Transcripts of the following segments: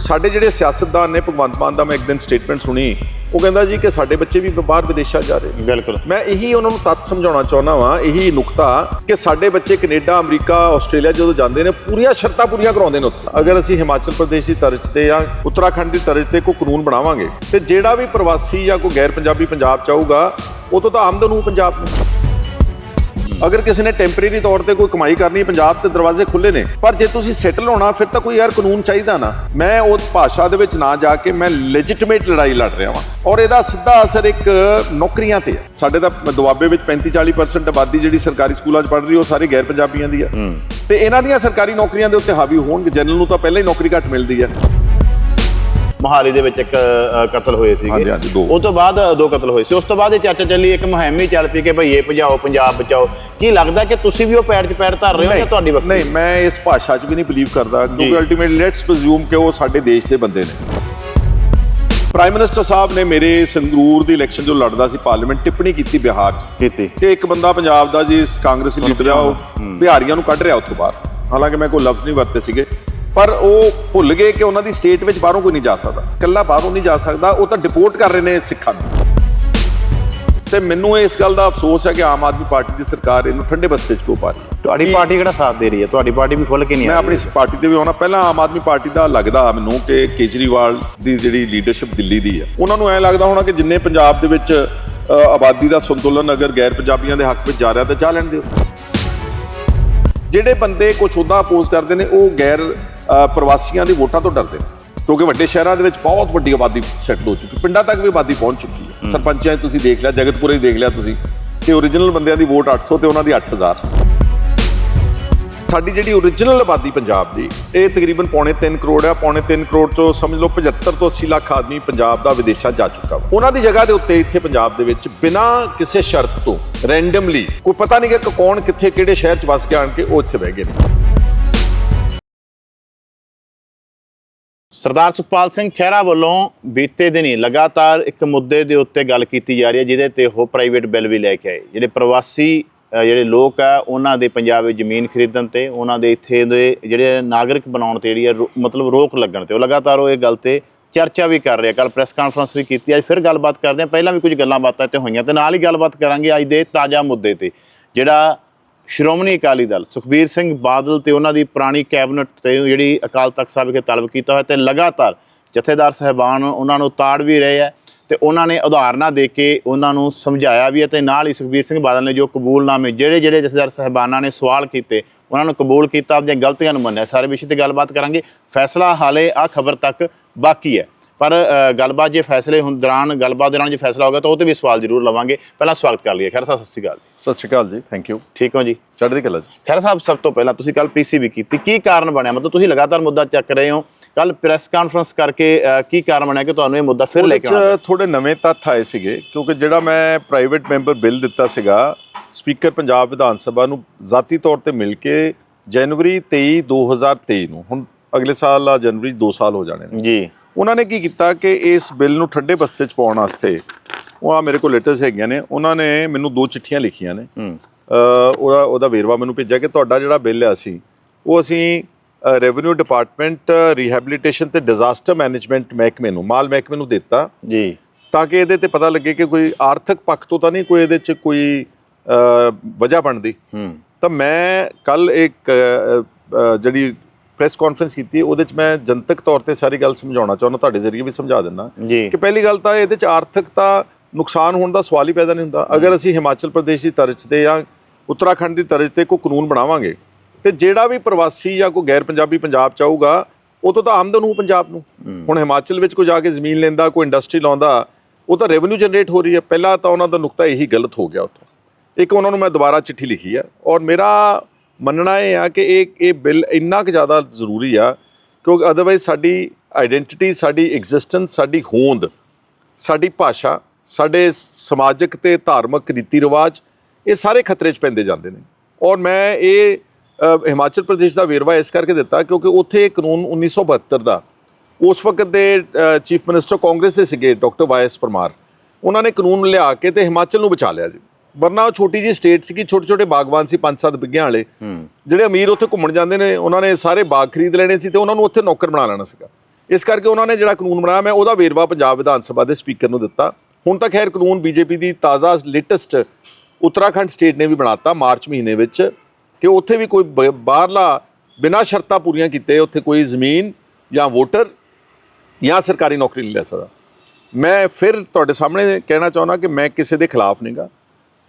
ਸਾਡੇ ਜਿਹੜੇ ਸਿਆਸਤਦਾਨ ਨੇ ਭਗਵੰਤ ਮਾਨ ਦਾ ਮੈਂ ਇੱਕ ਦਿਨ ਸਟੇਟਮੈਂਟ ਸੁਣੀ। ਉਹ ਕਹਿੰਦਾ ਜੀ ਕਿ ਸਾਡੇ ਬੱਚੇ ਵੀ ਬਾਹਰ ਵਿਦੇਸ਼ਾਂ ਜਾ ਰਹੇ ਨੇ। ਬਿਲਕੁਲ। ਮੈਂ ਇਹੀ ਉਹਨਾਂ ਨੂੰ ਤੱਤ ਸਮਝਾਉਣਾ ਚਾਹੁੰਦਾ ਵਾਂ ਇਹੀ ਨੁਕਤਾ ਕਿ ਸਾਡੇ ਬੱਚੇ ਕੈਨੇਡਾ ਅਮਰੀਕਾ ਆਸਟ੍ਰੇਲੀਆ ਜਦੋਂ ਜਾਂਦੇ ਨੇ ਪੂਰੀਆਂ ਸ਼ਰਤਾਂ ਪੂਰੀਆਂ ਕਰਾਉਂਦੇ ਨੇ ਉੱਥੇ। ਅਗਰ ਅਸੀਂ ਹਿਮਾਚਲ ਪ੍ਰਦੇਸ਼ ਦੀ ਤਰਜ਼ ਤੇ ਜਾਂ ਉੱਤਰਾਖੰਡ ਦੀ ਤਰਜ਼ ਤੇ ਕੋਈ ਕਾਨੂੰਨ ਬਣਾਵਾਂਗੇ ਤੇ ਜਿਹੜਾ ਵੀ ਪ੍ਰਵਾਸੀ ਜਾਂ ਕੋਈ ਗੈਰ ਪੰਜਾਬੀ ਪੰਜਾਬ ਚ ਆਊਗਾ ਉਹ ਤੋਂ ਤਾਂ ਆਮਦਨ ਹੋਊ ਪੰਜਾਬ ਨੂੰ। ਅਗਰ ਕਿਸੇ ਨੇ ਟੈਂਪਰੇਰੀ ਤੌਰ ਤੇ ਕੋਈ ਕਮਾਈ ਕਰਨੀ ਹੈ, ਪੰਜਾਬ ਤੇ ਦਰਵਾਜ਼ੇ ਖੁੱਲੇ ਨੇ ਪਰ ਜੇ ਤੁਸੀਂ ਸੈਟਲ ਹੋਣਾ ਫਿਰ ਤਾਂ ਕੋਈ ਯਾਰ ਕਾਨੂੰਨ ਚਾਹੀਦਾ ਨਾ। ਮੈਂ ਉਹ ਭਾਸ਼ਾ ਦੇ ਵਿੱਚ ਨਾ ਜਾ ਕੇ ਮੈਂ ਲੈਜਿਟਿਮੇਟ ਲੜਾਈ ਲੜ ਰਿਹਾ ਵਾਂ। ਔਰ ਇਹਦਾ ਸਿੱਧਾ ਅਸਰ ਇੱਕ ਨੌਕਰੀਆਂ ਤੇ ਹੈ। ਸਾਡੇ ਤਾਂ ਦੁਆਬੇ ਵਿੱਚ 35 40% ਆਬਾਦੀ ਜਿਹੜੀ ਸਰਕਾਰੀ ਸਕੂਲਾਂ 'ਚ ਪੜ੍ਹ ਰਹੀ ਉਹ ਸਾਰੇ ਗੈਰ ਪੰਜਾਬੀਆਂ ਦੀ ਹੈ। ਤੇ ਇਹਨਾਂ ਦੀਆਂ ਸਰਕਾਰੀ ਨੌਕਰੀਆਂ ਦੇ ਉੱਤੇ ਹਾਵੀ ਹੋਣਗੇ। ਜਨਰਲ ਨੂੰ ਤਾਂ ਪਹਿਲਾਂ ਹੀ ਨੌਕਰੀ ਘੱਟ ਮਿਲਦੀ ਹੈ। ਮੋਹਾਲੀ ਦੇ ਵਿੱਚ ਇੱਕ ਅ, ਕਤਲ ਹੋਏ ਸੀਗੇ। ਹਾਂਜੀ, ਹਾਂਜੀ, ਦੋ। ਉਸ ਤੋਂ ਬਾਅਦ ਦੋ ਕਤਲ ਹੋਏ ਸੀ। ਉਸ ਤੋਂ ਬਾਅਦ ਇਹ ਚਰਚਾ ਚੱਲੀ ਇੱਕ ਮੁਹਿੰਮ ਹੀ ਚੱਲ ਪਈ ਕਿ ਭਈ ਇਹ ਭਜਾਓ ਪੰਜਾਬ ਬਚਾਓ। ਕੀ ਲੱਗਦਾ ਕਿ ਤੁਸੀਂ ਵੀ ਉਹ ਪੈਰ 'ਚ ਪੈਰ ਧਰ ਰਹੇ ਹੋ ਜਾਂ ਤੁਹਾਡੀ ਵਕਤੀ ਨਹੀਂ ਮੈਂ ਇਸ ਭਾਸ਼ਾ 'ਚ ਵੀ ਨਹੀਂ ਬਲੀਵ ਕਰਦਾ ਕਿਉਂਕਿ ਅਲਟੀਮੇਟਲੀ ਲੈਟਸ ਪ੍ਰਜ਼ੂਮ ਕਿ ਉਹ ਸਾਡੇ ਦੇਸ਼ ਦੇ ਬੰਦੇ ਨੇ। ਪ੍ਰਾਈਮ ਮਿਨਿਸਟਰ ਸਾਹਿਬ ਨੇ ਮੇਰੇ ਸੰਗਰੂਰ ਦੀ ਇਲੈਕਸ਼ਨ ਜੋ ਲੜਦਾ ਸੀ ਪਾਰਲੀਮੈਂਟ ਟਿੱਪਣੀ ਕੀਤੀ ਬਿਹਾਰ 'ਚ। ਕੀਤੀ। ਕਿ ਇੱਕ ਬੰਦਾ ਪੰਜਾਬ ਦਾ ਜੀ ਕਾਂਗਰਸੀ ਲੀਡਰ ਆ ਉਹ ਬਿਹਾਰੀਆਂ ਨੂੰ ਕੱਢ ਰਿਹਾ ਉੱਥੋਂ ਬਾਹਰ। ਹਾਲਾਂਕਿ ਮੈਂ ਕੋਈ ਲਫ਼ਜ਼ ਨਹੀਂ ਵਰਤੇ ਸੀਗੇ। ਪਰ ਉਹ ਭੁੱਲ ਗਏ ਕਿ ਉਹਨਾਂ ਦੀ ਸਟੇਟ ਵਿੱਚ ਬਾਹਰੋਂ ਕੋਈ ਨਹੀਂ ਜਾ ਸਕਦਾ। ਇਕੱਲਾ ਬਾਹਰੋਂ ਨਹੀਂ ਜਾ ਸਕਦਾ ਉਹ ਤਾਂ ਡਿਪੋਰਟ ਕਰ ਰਹੇ ਨੇ ਸਿੱਖਾਂ ਨੂੰ। ਤੇ ਮੈਨੂੰ ਇਸ ਗੱਲ ਦਾ ਅਫਸੋਸ ਹੈ ਕਿ ਆਮ ਆਦਮੀ ਪਾਰਟੀ ਦੀ ਸਰਕਾਰ ਇਹਨੂੰ ਠੰਡੇ ਬਸਤੇ 'ਚ ਕਿਉਂ ਪਾ ਰਹੀ ਹੈ। ਤੁਹਾਡੀ ਪਾਰਟੀ ਕਿਹੜਾ ਸਾਥ ਦੇ ਰਹੀ ਹੈ? ਤੁਹਾਡੀ ਪਾਰਟੀ ਵੀ ਖੁੱਲ ਕੇ ਨਹੀਂ ਮੈਂ ਆਪਣੀ ਪਾਰਟੀ ਤੇ ਵੀ ਆਉਣਾ। ਪਹਿਲਾਂ ਆਮ ਆਦਮੀ ਪਾਰਟੀ ਦਾ ਲੱਗਦਾ ਮੈਨੂੰ ਕਿ ਕੇਜਰੀਵਾਲ ਦੀ ਜਿਹੜੀ ਲੀਡਰਸ਼ਿਪ ਦਿੱਲੀ ਦੀ ਹੈ। ਉਹਨਾਂ ਨੂੰ ਐ ਲੱਗਦਾ ਹੋਣਾ ਕਿ ਜਿੰਨੇ ਪੰਜਾਬ ਦੇ ਵਿੱਚ ਆਬਾਦੀ ਦਾ ਸੰਤੁਲਨ ਅਗਰ ਗੈਰ ਪੰਜਾਬੀਆਂ ਦੇ ਹੱਕ ਵਿੱਚ ਜਾ ਰਿਹਾ ਤਾਂ ਜਾ ਲੈਣ ਦਿਓ। ਜਿਹੜੇ ਬੰਦੇ ਕੁਝ ਉਹਦਾ ਅਪੋਜ਼ ਕਰਦੇ ਨੇ ਉਹ ਗੈਰ ਪ੍ਰਵਾਸੀਆਂ ਦੀ ਵੋਟਾਂ ਤੋਂ ਡਰਦੇ ਨੇ ਕਿਉਂਕਿ ਵੱਡੇ ਸ਼ਹਿਰਾਂ ਦੇ ਵਿੱਚ ਬਹੁਤ ਵੱਡੀ ਆਬਾਦੀ ਸੈੱਟ ਹੋ ਚੁੱਕੀ ਪਿੰਡਾਂ ਤੱਕ ਵੀ ਆਬਾਦੀ ਪਹੁੰਚ ਚੁੱਕੀ ਹੈ। ਸਰਪੰਚਾਂ ਤੁਸੀਂ ਦੇਖ ਲਿਆ ਜਗਤਪੁਰੇ ਦੇਖ ਲਿਆ ਤੁਸੀਂ ਕਿ ਓਰੀਜਨਲ ਬੰਦਿਆਂ ਦੀ ਵੋਟ 800 ਤੇ ਉਹਨਾਂ ਦੀ 8000 ਸਾਡੀ ਜਿਹੜੀ ਓਰੀਜਨਲ ਆਬਾਦੀ ਪੰਜਾਬ ਦੀ ਇਹ ਤਕਰੀਬਨ ਪੌਣੇ 3 ਕਰੋੜ ਆ ਪੌਣੇ 3 ਕਰੋੜ ਚੋਂ ਸਮਝ ਲਓ 75 ਤੋਂ 80 ਲੱਖ ਆਦਮੀ ਪੰਜਾਬ ਦਾ ਵਿਦੇਸ਼ਾਂ ਜਾ ਚੁੱਕਾ ਵਾ। ਉਹਨਾਂ ਦੀ ਜਗ੍ਹਾ ਦੇ ਉੱਤੇ ਇੱਥੇ ਪੰਜਾਬ ਦੇ ਵਿੱਚ ਬਿਨਾਂ ਕਿਸੇ ਸ਼ਰਤ ਤੋਂ ਰੈਂਡਮਲੀ ਕੋਈ ਪਤਾ ਨਹੀਂ ਕਿ ਕੌਣ ਕਿੱਥੇ ਕਿਹੜੇ ਸ਼ਹਿਰ 'ਚ ਵਸ ਕੇ ਆਣ ਕੇ ਉਹ ਇੱਥੇ ਬਹਿ ਗਏ ਨੇ। ਸਰਦਾਰ ਸੁਖਪਾਲ ਸਿੰਘ ਖਹਿਰਾ ਵੱਲੋਂ ਬੀਤੇ ਦਿਨੀ ਲਗਾਤਾਰ ਇੱਕ ਮੁੱਦੇ ਦੇ ਉੱਤੇ ਗੱਲ ਕੀਤੀ ਜਾ ਰਹੀ ਹੈ, ਜਿਹਦੇ ਤੇ ਉਹ ਪ੍ਰਾਈਵੇਟ ਬਿੱਲ ਵੀ ਲੈ ਕੇ ਆਏ। ਜਿਹੜੇ ਪ੍ਰਵਾਸੀ ਜਿਹੜੇ ਲੋਕ ਆ, ਉਹਨਾਂ ਦੇ ਪੰਜਾਬ ਵਿੱਚ ਜ਼ਮੀਨ ਖਰੀਦਣ ਤੇ, ਉਹਨਾਂ ਦੇ ਇੱਥੇ ਦੇ ਜਿਹੜੇ ਨਾਗਰਿਕ ਬਣਾਉਣ ਤੇ ਜਿਹੜੀ ਆ ਰੋ- ਮਤਲਬ ਰੋਕ ਲੱਗਣ ਤੇ, ਉਹ ਲਗਾਤਾਰ ਉਹ ਇਹ ਗੱਲ ਤੇ ਚਰਚਾ ਵੀ ਕਰ ਰਿਹਾ। ਕੱਲ ਪ੍ਰੈਸ ਕਾਨਫਰੰਸ ਵੀ ਕੀਤੀ, ਅੱਜ ਫਿਰ ਗੱਲਬਾਤ ਕਰਦੇ ਹਾਂ। ਪਹਿਲਾਂ ਵੀ ਕੁਝ ਗੱਲਾਂ ਬਾਤਾਂ ਤੇ ਹੋਈਆਂ ਤੇ ਨਾਲ ਹੀ ਗੱਲਬਾਤ ਕਰਾਂਗੇ ਅੱਜ ਦੇ ਤਾਜ਼ਾ ਮੁੱਦੇ ਤੇ, ਜਿਹੜਾ ਸ਼੍ਰੋਮਣੀ ਅਕਾਲੀ ਦਲ ਸੁਖਬੀਰ ਸਿੰਘ ਬਾਦਲ ਤੇ ਉਹਨਾਂ ਦੀ ਪੁਰਾਣੀ ਕੈਬਨਿਟ ਤੇ ਜਿਹੜੀ ਅਕਾਲ ਤਖਤ ਸਾਹਿਬ ਵਿਖੇ ਤਲਬ ਕੀਤਾ ਹੋਇਆ ਤੇ ਲਗਾਤਾਰ ਜਥੇਦਾਰ ਸਹਿਬਾਨ ਉਹਨਾਂ ਨੂੰ ਤਾੜ ਵੀ ਰਹੇ ਆ ਤੇ ਉਹਨਾਂ ਨੇ ਉਦਾਹਰਨਾਂ ਦੇ ਕੇ ਉਹਨਾਂ ਨੂੰ ਸਮਝਾਇਆ ਵੀ ਹੈ ਤੇ ਨਾਲ ਹੀ ਸੁਖਬੀਰ ਸਿੰਘ ਬਾਦਲ ਨੇ ਜੋ ਕਬੂਲਨਾਮੇ ਜਿਹੜੇ ਜਿਹੜੇ ਜਥੇਦਾਰ ਸਹਿਬਾਨਾਂ ਨੇ ਸਵਾਲ ਕੀਤੇ ਉਹਨਾਂ ਨੂੰ ਕਬੂਲ ਕੀਤਾ, ਆਪਣੀਆਂ ਗਲਤੀਆਂ ਨੂੰ ਮੰਨਿਆ। ਸਾਰੇ ਵਿਸ਼ੇ ਤੇ ਗੱਲਬਾਤ ਕਰਾਂਗੇ। ਫੈਸਲਾ ਹਾਲੇ ਆ ਖਬਰ ਤੱਕ ਬਾਕੀ ਹੈ। ਪਰ ਗੱਲਬਾਤ ਜੇ ਫੈਸਲੇ ਹੁਣ ਦੌਰਾਨ ਗੱਲਬਾਤ ਦੌਰਾਨ ਜੇ ਫੈਸਲਾ ਹੋਗਾ ਤਾਂ ਉਹ ਤੇ ਵੀ ਸਵਾਲ ਜ਼ਰੂਰ ਲਵਾਂਗੇ। ਪਹਿਲਾਂ ਸਵਾਗਤ ਕਰ ਲਈਏ। ਖੈਰ ਸਾਹਿਬ ਸਤਿ ਸ਼੍ਰੀ ਅਕਾਲ ਸਤਿ ਸ਼੍ਰੀ ਅਕਾਲ ਜੀ। ਥੈਂਕ ਯੂ ਠੀਕ ਹੋ ਜੀ? ਚੜ੍ਹਦੀ ਕਲਾ ਜੀ। ਖੈਰ ਸਾਹਿਬ ਸਭ ਤੋਂ ਪਹਿਲਾਂ ਤੁਸੀਂ ਕੱਲ ਪੀਸੀਬੀ ਕੀਤੀ। ਕੀ ਕਾਰਨ ਬਣਿਆ? ਮਤਲਬ ਤੁਸੀਂ ਲਗਾਤਾਰ ਮੁੱਦਾ ਚੱਕ ਰਹੇ ਹੋ। ਕੱਲ ਪ੍ਰੈਸ ਕਾਨਫਰੰਸ ਕਰਕੇ ਕੀ ਕਾਰਨ ਬਣਿਆ ਕਿ ਤੁਹਾਨੂੰ ਇਹ ਮੁੱਦਾ ਫਿਰ ਲੈ ਕੇ ਆਉਣਾ ਥੋੜੇ ਨਵੇਂ ਤੱਥ ਆਏ ਸੀਗੇ ਕਿਉਂਕਿ ਜਿਹੜਾ ਮੈਂ ਪ੍ਰਾਈਵੇਟ ਮੈਂਬਰ ਬਿੱਲ ਦਿੱਤਾ ਸੀਗਾ ਸਪੀਕਰ ਪੰਜਾਬ ਵਿਧਾਨ ਸਭਾ ਨੂੰ ਜ਼ਾਤੀ ਤੌਰ ਤੇ ਮਿਲ ਕੇ ਜਨਵਰੀ 23 2023 ਨੂੰ। ਹੁਣ ਅਗਲੇ ਸਾਲ ਜਨਵਰੀ 2 ਸਾਲ ਹੋ ਜਾਣੇ ਨੇ। ਜੀ। ਉਹਨਾਂ ਨੇ ਕੀ ਕੀਤਾ ਕਿ ਇਸ ਬਿੱਲ ਨੂੰ ਠੰਡੇ ਬਸਤੇ ਚ ਪਾਉਣ ਵਾਸਤੇ ਉਹ ਆ ਮੇਰੇ ਕੋਲ ਲੈਟਰਸ ਹੈਗੀਆਂ ਨੇ ਉਹਨਾਂ ਨੇ ਮੈਨੂੰ ਦੋ ਚਿੱਠੀਆਂ ਲਿਖੀਆਂ ਨੇ। ਉਹਦਾ ਉਹਦਾ ਵੇਰਵਾ ਮੈਨੂੰ ਭੇਜਿਆ ਕਿ ਤੁਹਾਡਾ ਜਿਹੜਾ ਬਿੱਲ ਆ ਸੀ ਉਹ ਅਸੀਂ ਰੈਵਨਿਊ ਡਿਪਾਰਟਮੈਂਟ ਰੀਹੈਬਿਲਿਟੇਸ਼ਨ ਤੇ ਡਿਜ਼ਾਸਟਰ ਮੈਨੇਜਮੈਂਟ ਮਹਿਕਮੇ ਨੂੰ ਮਾਲ ਮਹਿਕਮੇ ਨੂੰ ਦਿੱਤਾ। ਜੀ। ਤਾਂ ਕਿ ਇਹਦੇ ਤੇ ਪਤਾ ਲੱਗੇ ਕਿ ਕੋਈ ਆਰਥਿਕ ਪੱਖ ਤੋਂ ਤਾਂ ਨਹੀਂ ਕੋਈ ਇਹਦੇ 'ਚ ਕੋਈ ਵਜ੍ਹਾ ਬਣਦੀ। ਹੂੰ। ਤਾਂ ਮੈਂ ਕੱਲ ਇੱਕ ਜਿਹੜੀ ਪ੍ਰੈਸ ਕਾਨਫਰੰਸ ਕੀਤੀ ਉਹਦੇ 'ਚ ਮੈਂ ਜਨਤਕ ਤੌਰ ਤੇ ਸਾਰੀ ਗੱਲ ਸਮਝਾਉਣਾ ਚਾਹੁੰਦਾ ਤੁਹਾਡੇ ਜ਼ਰੀਏ ਵੀ ਸਮਝਾ ਦਿੰਦਾ। ਕਿ ਪਹਿਲੀ ਗੱਲ ਤਾਂ ਇਹਦੇ 'ਚ ਆਰਥਿਕਤਾ ਨੁਕਸਾਨ ਹੋਣ ਦਾ ਸਵਾਲ ਹੀ ਪੈਦਾ ਨਹੀਂ ਹੁੰਦਾ। ਅਗਰ ਅਸੀਂ ਹਿਮਾਚਲ ਪ੍ਰਦੇਸ਼ ਦੀ ਤਰਜ਼ ਤੇ ਜਾਂ ਉੱਤਰਾਖੰਡ ਦੀ ਤਰਜ਼ ਤੇ ਕੋਈ ਕਾਨੂੰਨ ਬਣਾਵਾਂਗੇ ਤੇ ਜਿਹੜਾ ਵੀ ਪ੍ਰਵਾਸੀ ਜਾਂ ਕੋਈ ਗੈਰ ਪੰਜਾਬੀ ਪੰਜਾਬ ਚ ਆਊਗਾ ਉਹ ਤੋਂ ਤਾਂ ਆਮਦਨ ਹੋਊ ਪੰਜਾਬ ਨੂੰ। ਹੁਣ ਹਿਮਾਚਲ ਵਿੱਚ ਕੋਈ ਜਾ ਕੇ ਜ਼ਮੀਨ ਲੈਂਦਾ ਕੋਈ ਇੰਡਸਟਰੀ ਲਾਉਂਦਾ ਉਹ ਤਾਂ ਰੈਵਨਿਊ ਜਨਰੇਟ ਹੋ ਰਹੀ ਹੈ। ਪਹਿਲਾਂ ਤਾਂ ਉਹਨਾਂ ਦਾ ਨੁਕਤਾ ਇਹੀ ਗਲਤ ਹੋ ਗਿਆ ਉੱਥੋਂ। ਇੱਕ ਉਹਨਾਂ ਨੂੰ ਮੈਂ ਦੁਬਾਰਾ ਚਿੱਠੀ ਲਿਖੀ ਆ ਔਰ ਮੇਰਾ ਮੰਨਣਾ ਇਹ ਆ ਕਿ ਇਹ ਇਹ ਬਿੱਲ ਇੰਨਾ ਕੁ ਜ਼ਿਆਦਾ ਜ਼ਰੂਰੀ ਆ, ਕਿਉਂਕਿ ਅਦਰਵਾਈਜ਼ ਸਾਡੀ ਆਇਡੈਂਟੀਟੀ ਸਾਡੀ ਐਗਜ਼ਿਸਟੈਂਸ ਸਾਡੀ ਹੋਂਦ, ਸਾਡੀ ਭਾਸ਼ਾ, ਸਾਡੇ ਸਮਾਜਿਕ ਤੇ ਧਾਰਮਿਕ ਰੀਤੀ ਰਿਵਾਜ ਇਹ ਸਾਰੇ ਖਤਰੇ 'ਚ ਪੈਂਦੇ ਜਾਂਦੇ ਨੇ। ਔਰ ਮੈਂ ਇਹ ਹਿਮਾਚਲ ਪ੍ਰਦੇਸ਼ ਦਾ ਵੇਰਵਾ ਇਸ ਕਰਕੇ ਦਿੱਤਾ ਕਿਉਂਕਿ ਉੱਥੇ ਇਹ ਕਾਨੂੰਨ 1972 ਦਾ, ਉਸ ਵਕਤ ਦੇ ਚੀਫ ਮਿਨਿਸਟਰ ਕਾਂਗਰਸ ਦੇ ਸੀਗੇ, ਡਾਕਟਰ ਵਾਇਸ ਪਰਮਾਰ। ਉਹਨਾਂ ਨੇ ਕਾਨੂੰਨ ਲਿਆ ਕੇ ਤੇ ਹਿਮਾਚਲ ਨੂੰ ਬਚਾ ਲਿਆ ਜੀ। ਵਰਨਾ ਉਹ ਛੋਟੀ ਜੀ ਸਟੇਟ ਸੀਗੀ ਛੋਟੇ ਛੋਟੇ ਬਾਗਬਾਨ ਸੀ ਪੰਜ ਸੱਤ ਬਿੱਗਿਆਂ ਵਾਲੇ। ਜਿਹੜੇ ਅਮੀਰ ਉੱਥੇ ਘੁੰਮਣ ਜਾਂਦੇ ਨੇ ਉਹਨਾਂ ਨੇ ਸਾਰੇ ਬਾਗ ਖਰੀਦ ਲੈਣੇ ਸੀ ਤੇ ਉਹਨਾਂ ਨੂੰ ਉੱਥੇ ਨੌਕਰ ਬਣਾ ਲੈਣਾ ਸੀਗਾ। ਇਸ ਕਰਕੇ ਉਹਨਾਂ ਨੇ ਜਿਹੜਾ ਕਾਨੂੰਨ ਬਣਾਇਆ ਮੈਂ ਉਹਦਾ ਵੇਰਵਾ ਪੰਜਾਬ ਵਿਧਾਨ ਸਭਾ ਦੇ ਸਪੀਕਰ ਨੂੰ ਦਿੱਤਾ। ਹੁਣ ਤੱਕ ਖੈਰ ਕਾਨੂੰਨ ਬੀਜੇਪੀ ਦੀ ਤਾਜ਼ਾ ਲੇਟੈਸਟ ਉੱਤਰਾਖੰਡ ਸਟੇਟ ਨੇ ਵੀ ਬਣਾਤਾ ਮਾਰਚ ਮਹੀਨੇ ਵਿੱਚ ਕਿ ਉੱਥੇ ਵੀ ਕੋਈ ਬਾਹਰਲਾ ਬਿਨਾਂ ਸ਼ਰਤਾਂ ਪੂਰੀਆਂ ਕੀਤੇ ਉੱਥੇ ਕੋਈ ਜ਼ਮੀਨ ਜਾਂ ਵੋਟਰ ਜਾਂ ਸਰਕਾਰੀ ਨੌਕਰੀ ਨਹੀਂ ਲੈ ਸਕਦਾ। ਮੈਂ ਫਿਰ ਤੁਹਾਡੇ ਸਾਹਮਣੇ ਕਹਿਣਾ ਚਾਹੁੰਦਾ ਕਿ ਮੈਂ ਕਿਸੇ ਦੇ ਖਿਲਾਫ ਨਹੀਂਗਾ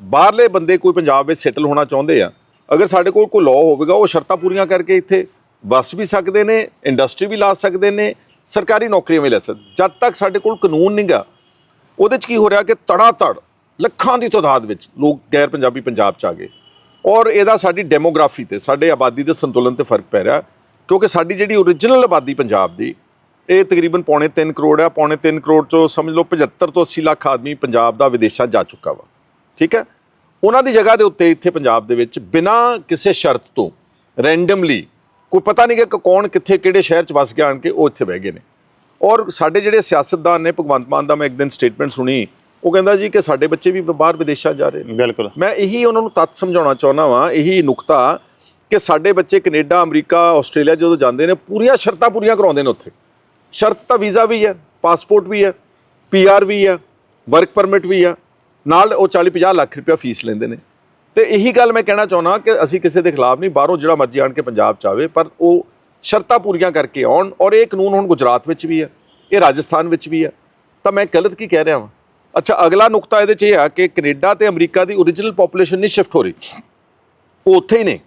ਬਾਹਰਲੇ ਬੰਦੇ ਕੋਈ ਪੰਜਾਬ ਵਿੱਚ ਸੈਟਲ ਹੋਣਾ ਚਾਹੁੰਦੇ ਆ, ਅਗਰ ਸਾਡੇ ਕੋਲ ਕੋਈ ਲਾਅ ਹੋਵੇਗਾ, ਉਹ ਸ਼ਰਤਾਂ ਪੂਰੀਆਂ ਕਰਕੇ ਇੱਥੇ ਵਸ ਵੀ ਸਕਦੇ ਨੇ ਇੰਡਸਟਰੀ ਵੀ ਲਾ ਸਕਦੇ ਨੇ, ਸਰਕਾਰੀ ਨੌਕਰੀਆਂ ਵੀ ਲੈ ਸਕਦੇ। ਜਦ ਤੱਕ ਸਾਡੇ ਕੋਲ ਕਾਨੂੰਨ ਨਹੀਂਗਾ ਉਹਦੇ 'ਚ ਕੀ ਹੋ ਰਿਹਾ ਕਿ ਤੜਾ ਤੜ ਲੱਖਾਂ ਦੀ ਤਾਦਾਦ ਵਿੱਚ ਲੋਕ ਗੈਰ ਪੰਜਾਬੀ ਪੰਜਾਬ 'ਚ ਆ ਗਏ। ਔਰ ਇਹਦਾ ਸਾਡੀ ਡੈਮੋਗ੍ਰਾਫੀ ਤੇ, ਸਾਡੇ ਆਬਾਦੀ ਦੇ ਸੰਤੁਲਨ ਤੇ ਫ਼ਰਕ ਪੈ ਰਿਹਾ, ਕਿਉਂਕਿ ਸਾਡੀ ਜਿਹੜੀ ਓਰੀਜਨਲ ਆਬਾਦੀ ਪੰਜਾਬ ਦੀ, ਇਹ ਤਕਰੀਬਨ ਪੌਣੇ 3 ਕਰੋੜ ਆ, ਪੌਣੇ 3 ਕਰੋੜ ਚੋਂ ਸਮਝ ਲਓ 75 ਤੋਂ 80 ਲੱਖ ਆਦਮੀ ਪੰਜਾਬ ਦਾ ਵਿਦੇਸ਼ਾਂ ਜਾ ਚੁੱਕਾ ਵਾ। ਠੀਕ ਹੈ? ਉਹਨਾਂ ਦੀ ਜਗ੍ਹਾ ਦੇ ਉੱਤੇ ਇੱਥੇ ਪੰਜਾਬ ਦੇ ਵਿੱਚ ਬਿਨਾਂ ਕਿਸੇ ਸ਼ਰਤ ਤੋਂ ਰੈਂਡਮਲੀ ਕੋਈ ਪਤਾ ਨਹੀਂ ਕਿ ਕੌਣ ਕਿੱਥੇ ਕਿਹੜੇ ਸ਼ਹਿਰ 'ਚ ਵਸ ਕੇ ਆਣ ਕੇ ਉਹ ਇੱਥੇ ਬਹਿ ਗਏ ਨੇ। ਔਰ ਸਾਡੇ ਜਿਹੜੇ ਸਿਆਸਤਦਾਨ ਨੇ ਭਗਵੰਤ ਮਾਨ ਦਾ ਮੈਂ ਇੱਕ ਦਿਨ ਸਟੇਟਮੈਂਟ ਸੁਣੀ ਉਹ ਕਹਿੰਦਾ ਜੀ ਕਿ ਸਾਡੇ ਬੱਚੇ ਵੀ ਬਾਹਰ ਵਿਦੇਸ਼ਾਂ ਜਾ ਰਹੇ ਨੇ। ਬਿਲਕੁਲ। ਮੈਂ ਇਹੀ ਉਹਨਾਂ ਨੂੰ ਤੱਤ ਸਮਝਾਉਣਾ ਚਾਹੁੰਦਾ ਵਾਂ ਇਹੀ ਨੁਕਤਾ ਕਿ ਸਾਡੇ ਬੱਚੇ ਕੈਨੇਡਾ ਅਮਰੀਕਾ ਆਸਟ੍ਰੇਲੀਆ ਜਦੋਂ ਜਾਂਦੇ ਨੇ ਪੂਰੀਆਂ ਸ਼ਰਤਾਂ ਪੂਰੀਆਂ ਕਰਾਉਂਦੇ ਨੇ ਉੱਥੇ। ਸ਼ਰਤ ਤਾਂ ਵੀਜ਼ਾ ਵੀ ਹੈ ਪਾਸਪੋਰਟ ਵੀ ਹੈ ਪੀਆਰ ਵੀ ਹੈ ਵਰਕ ਪਰਮਿਟ ਵੀ ਹੈ। ਨਾਲ ਉਹ 40 50 ਲੱਖ ਰੁਪਇਆ ਫੀਸ ਲੈਂਦੇ ਨੇ। ਤੇ ਇਹੀ ਗੱਲ ਮੈਂ ਕਹਿਣਾ ਚਾਹੁੰਦਾ ਕਿ ਅਸੀਂ ਕਿਸੇ ਦੇ ਖਿਲਾਫ ਨਹੀਂ, ਬਾਹਰੋਂ ਜਿਹੜਾ ਮਰਜ਼ੀ ਆਣ ਕੇ ਪੰਜਾਬ ਚ ਆਵੇ, ਪਰ ਉਹ ਸ਼ਰਤਾਂ ਪੂਰੀਆਂ ਕਰਕੇ ਆਉਣ ਔਰ ਇਹ ਕਾਨੂੰਨ ਹੁਣ ਗੁਜਰਾਤ ਵਿੱਚ ਵੀ ਹੈ, ਇਹ ਰਾਜਸਥਾਨ ਵਿੱਚ ਵੀ ਹੈ। ਤਾਂ ਮੈਂ ਗਲਤ ਕੀ ਕਹਿ ਰਿਹਾ ਹਾਂ ਅੱਛਾ, ਅਗਲਾ ਨੁਕਤਾ ਇਹਦੇ ਚ ਇਹ ਆ ਕਿ ਕੈਨੇਡਾ ਤੇ ਅਮਰੀਕਾ ਦੀ ਓਰੀਜਨਲ ਪੋਪੂਲੇਸ਼ਨ ਨਹੀਂ ਸ਼ਿਫਟ ਹੋ ਰਹੀ। ਉਹ ਉੱਥੇ ਹੀ ਨੇ।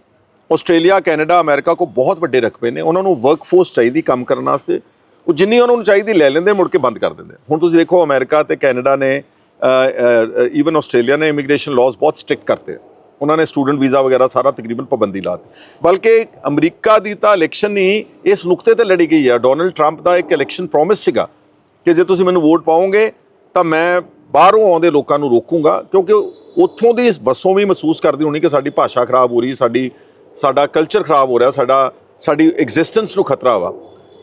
ਆਸਟ੍ਰੇਲੀਆ, ਕੈਨੇਡਾ, ਅਮਰੀਕਾ ਕੋ ਬਹੁਤ ਵੱਡੇ ਰਕਬੇ ਨੇ। ਉਹਨਾਂ ਨੂੰ ਵਰਕਫੋਰਸ ਚਾਹੀਦੀ ਕੰਮ ਕਰਨ ਵਾਸਤੇ। ਉਹ ਜਿੰਨੀ ਉਹਨਾਂ ਨੂੰ ਚਾਹੀਦੀ ਲੈ ਲੈਂਦੇ, ਮੁੜ ਕੇ ਬੰਦ ਕਰ ਦਿੰਦੇ। ਹੁਣ ਤੁਸੀਂ ਦੇਖੋ ਅਮਰੀਕਾ ਤੇ ਕੈਨੇਡਾ ਨੇ ਈਵਨ ਆਸਟ੍ਰੇਲੀਆ ਨੇ ਇਮੀਗ੍ਰੇਸ਼ਨ ਲਾਜ਼ ਬਹੁਤ ਸਟ੍ਰਿਕਟ ਕਰਤੇ ਉਹਨਾਂ ਨੇ ਸਟੂਡੈਂਟ ਵੀਜ਼ਾ ਵਗੈਰਾ ਸਾਰਾ ਤਕਰੀਬਨ ਪਾਬੰਦੀ ਲਾ ਬਲਕਿ ਅਮਰੀਕਾ ਦੀ ਤਾਂ ਇਲੈਕਸ਼ਨ ਹੀ ਇਸ ਨੁਕਤੇ ਤੇ ਲੜੀ ਗਈ ਹੈ ਡੋਨਲਡ ਟਰੰਪ ਦਾ ਇੱਕ ਇਲੈਕਸ਼ਨ ਪ੍ਰੋਮਿਸ ਸੀਗਾ ਕਿ ਜੇ ਤੁਸੀਂ ਮੈਨੂੰ ਵੋਟ ਪਾਓਗੇ, ਤਾਂ ਮੈਂ ਬਾਹਰੋਂ ਆਉਂਦੇ ਲੋਕਾਂ ਨੂੰ ਰੋਕੂੰਗਾ। ਕਿਉਂਕਿ ਉੱਥੋਂ ਦੀ ਇਸ ਬੱਸੋਂ ਵੀ ਮਹਿਸੂਸ ਕਰਦੀ ਹੋਣੀ ਕਿ ਸਾਡੀ ਭਾਸ਼ਾ ਖਰਾਬ ਹੋ ਰਹੀ, ਸਾਡੀ, ਸਾਡਾ ਕਲਚਰ ਖਰਾਬ ਹੋ ਰਿਹਾ, ਸਾਡਾ, ਸਾਡੀ ਐਗਜ਼ਿਸਟੈਂਸ ਨੂੰ ਖਤਰਾ ਵਾ।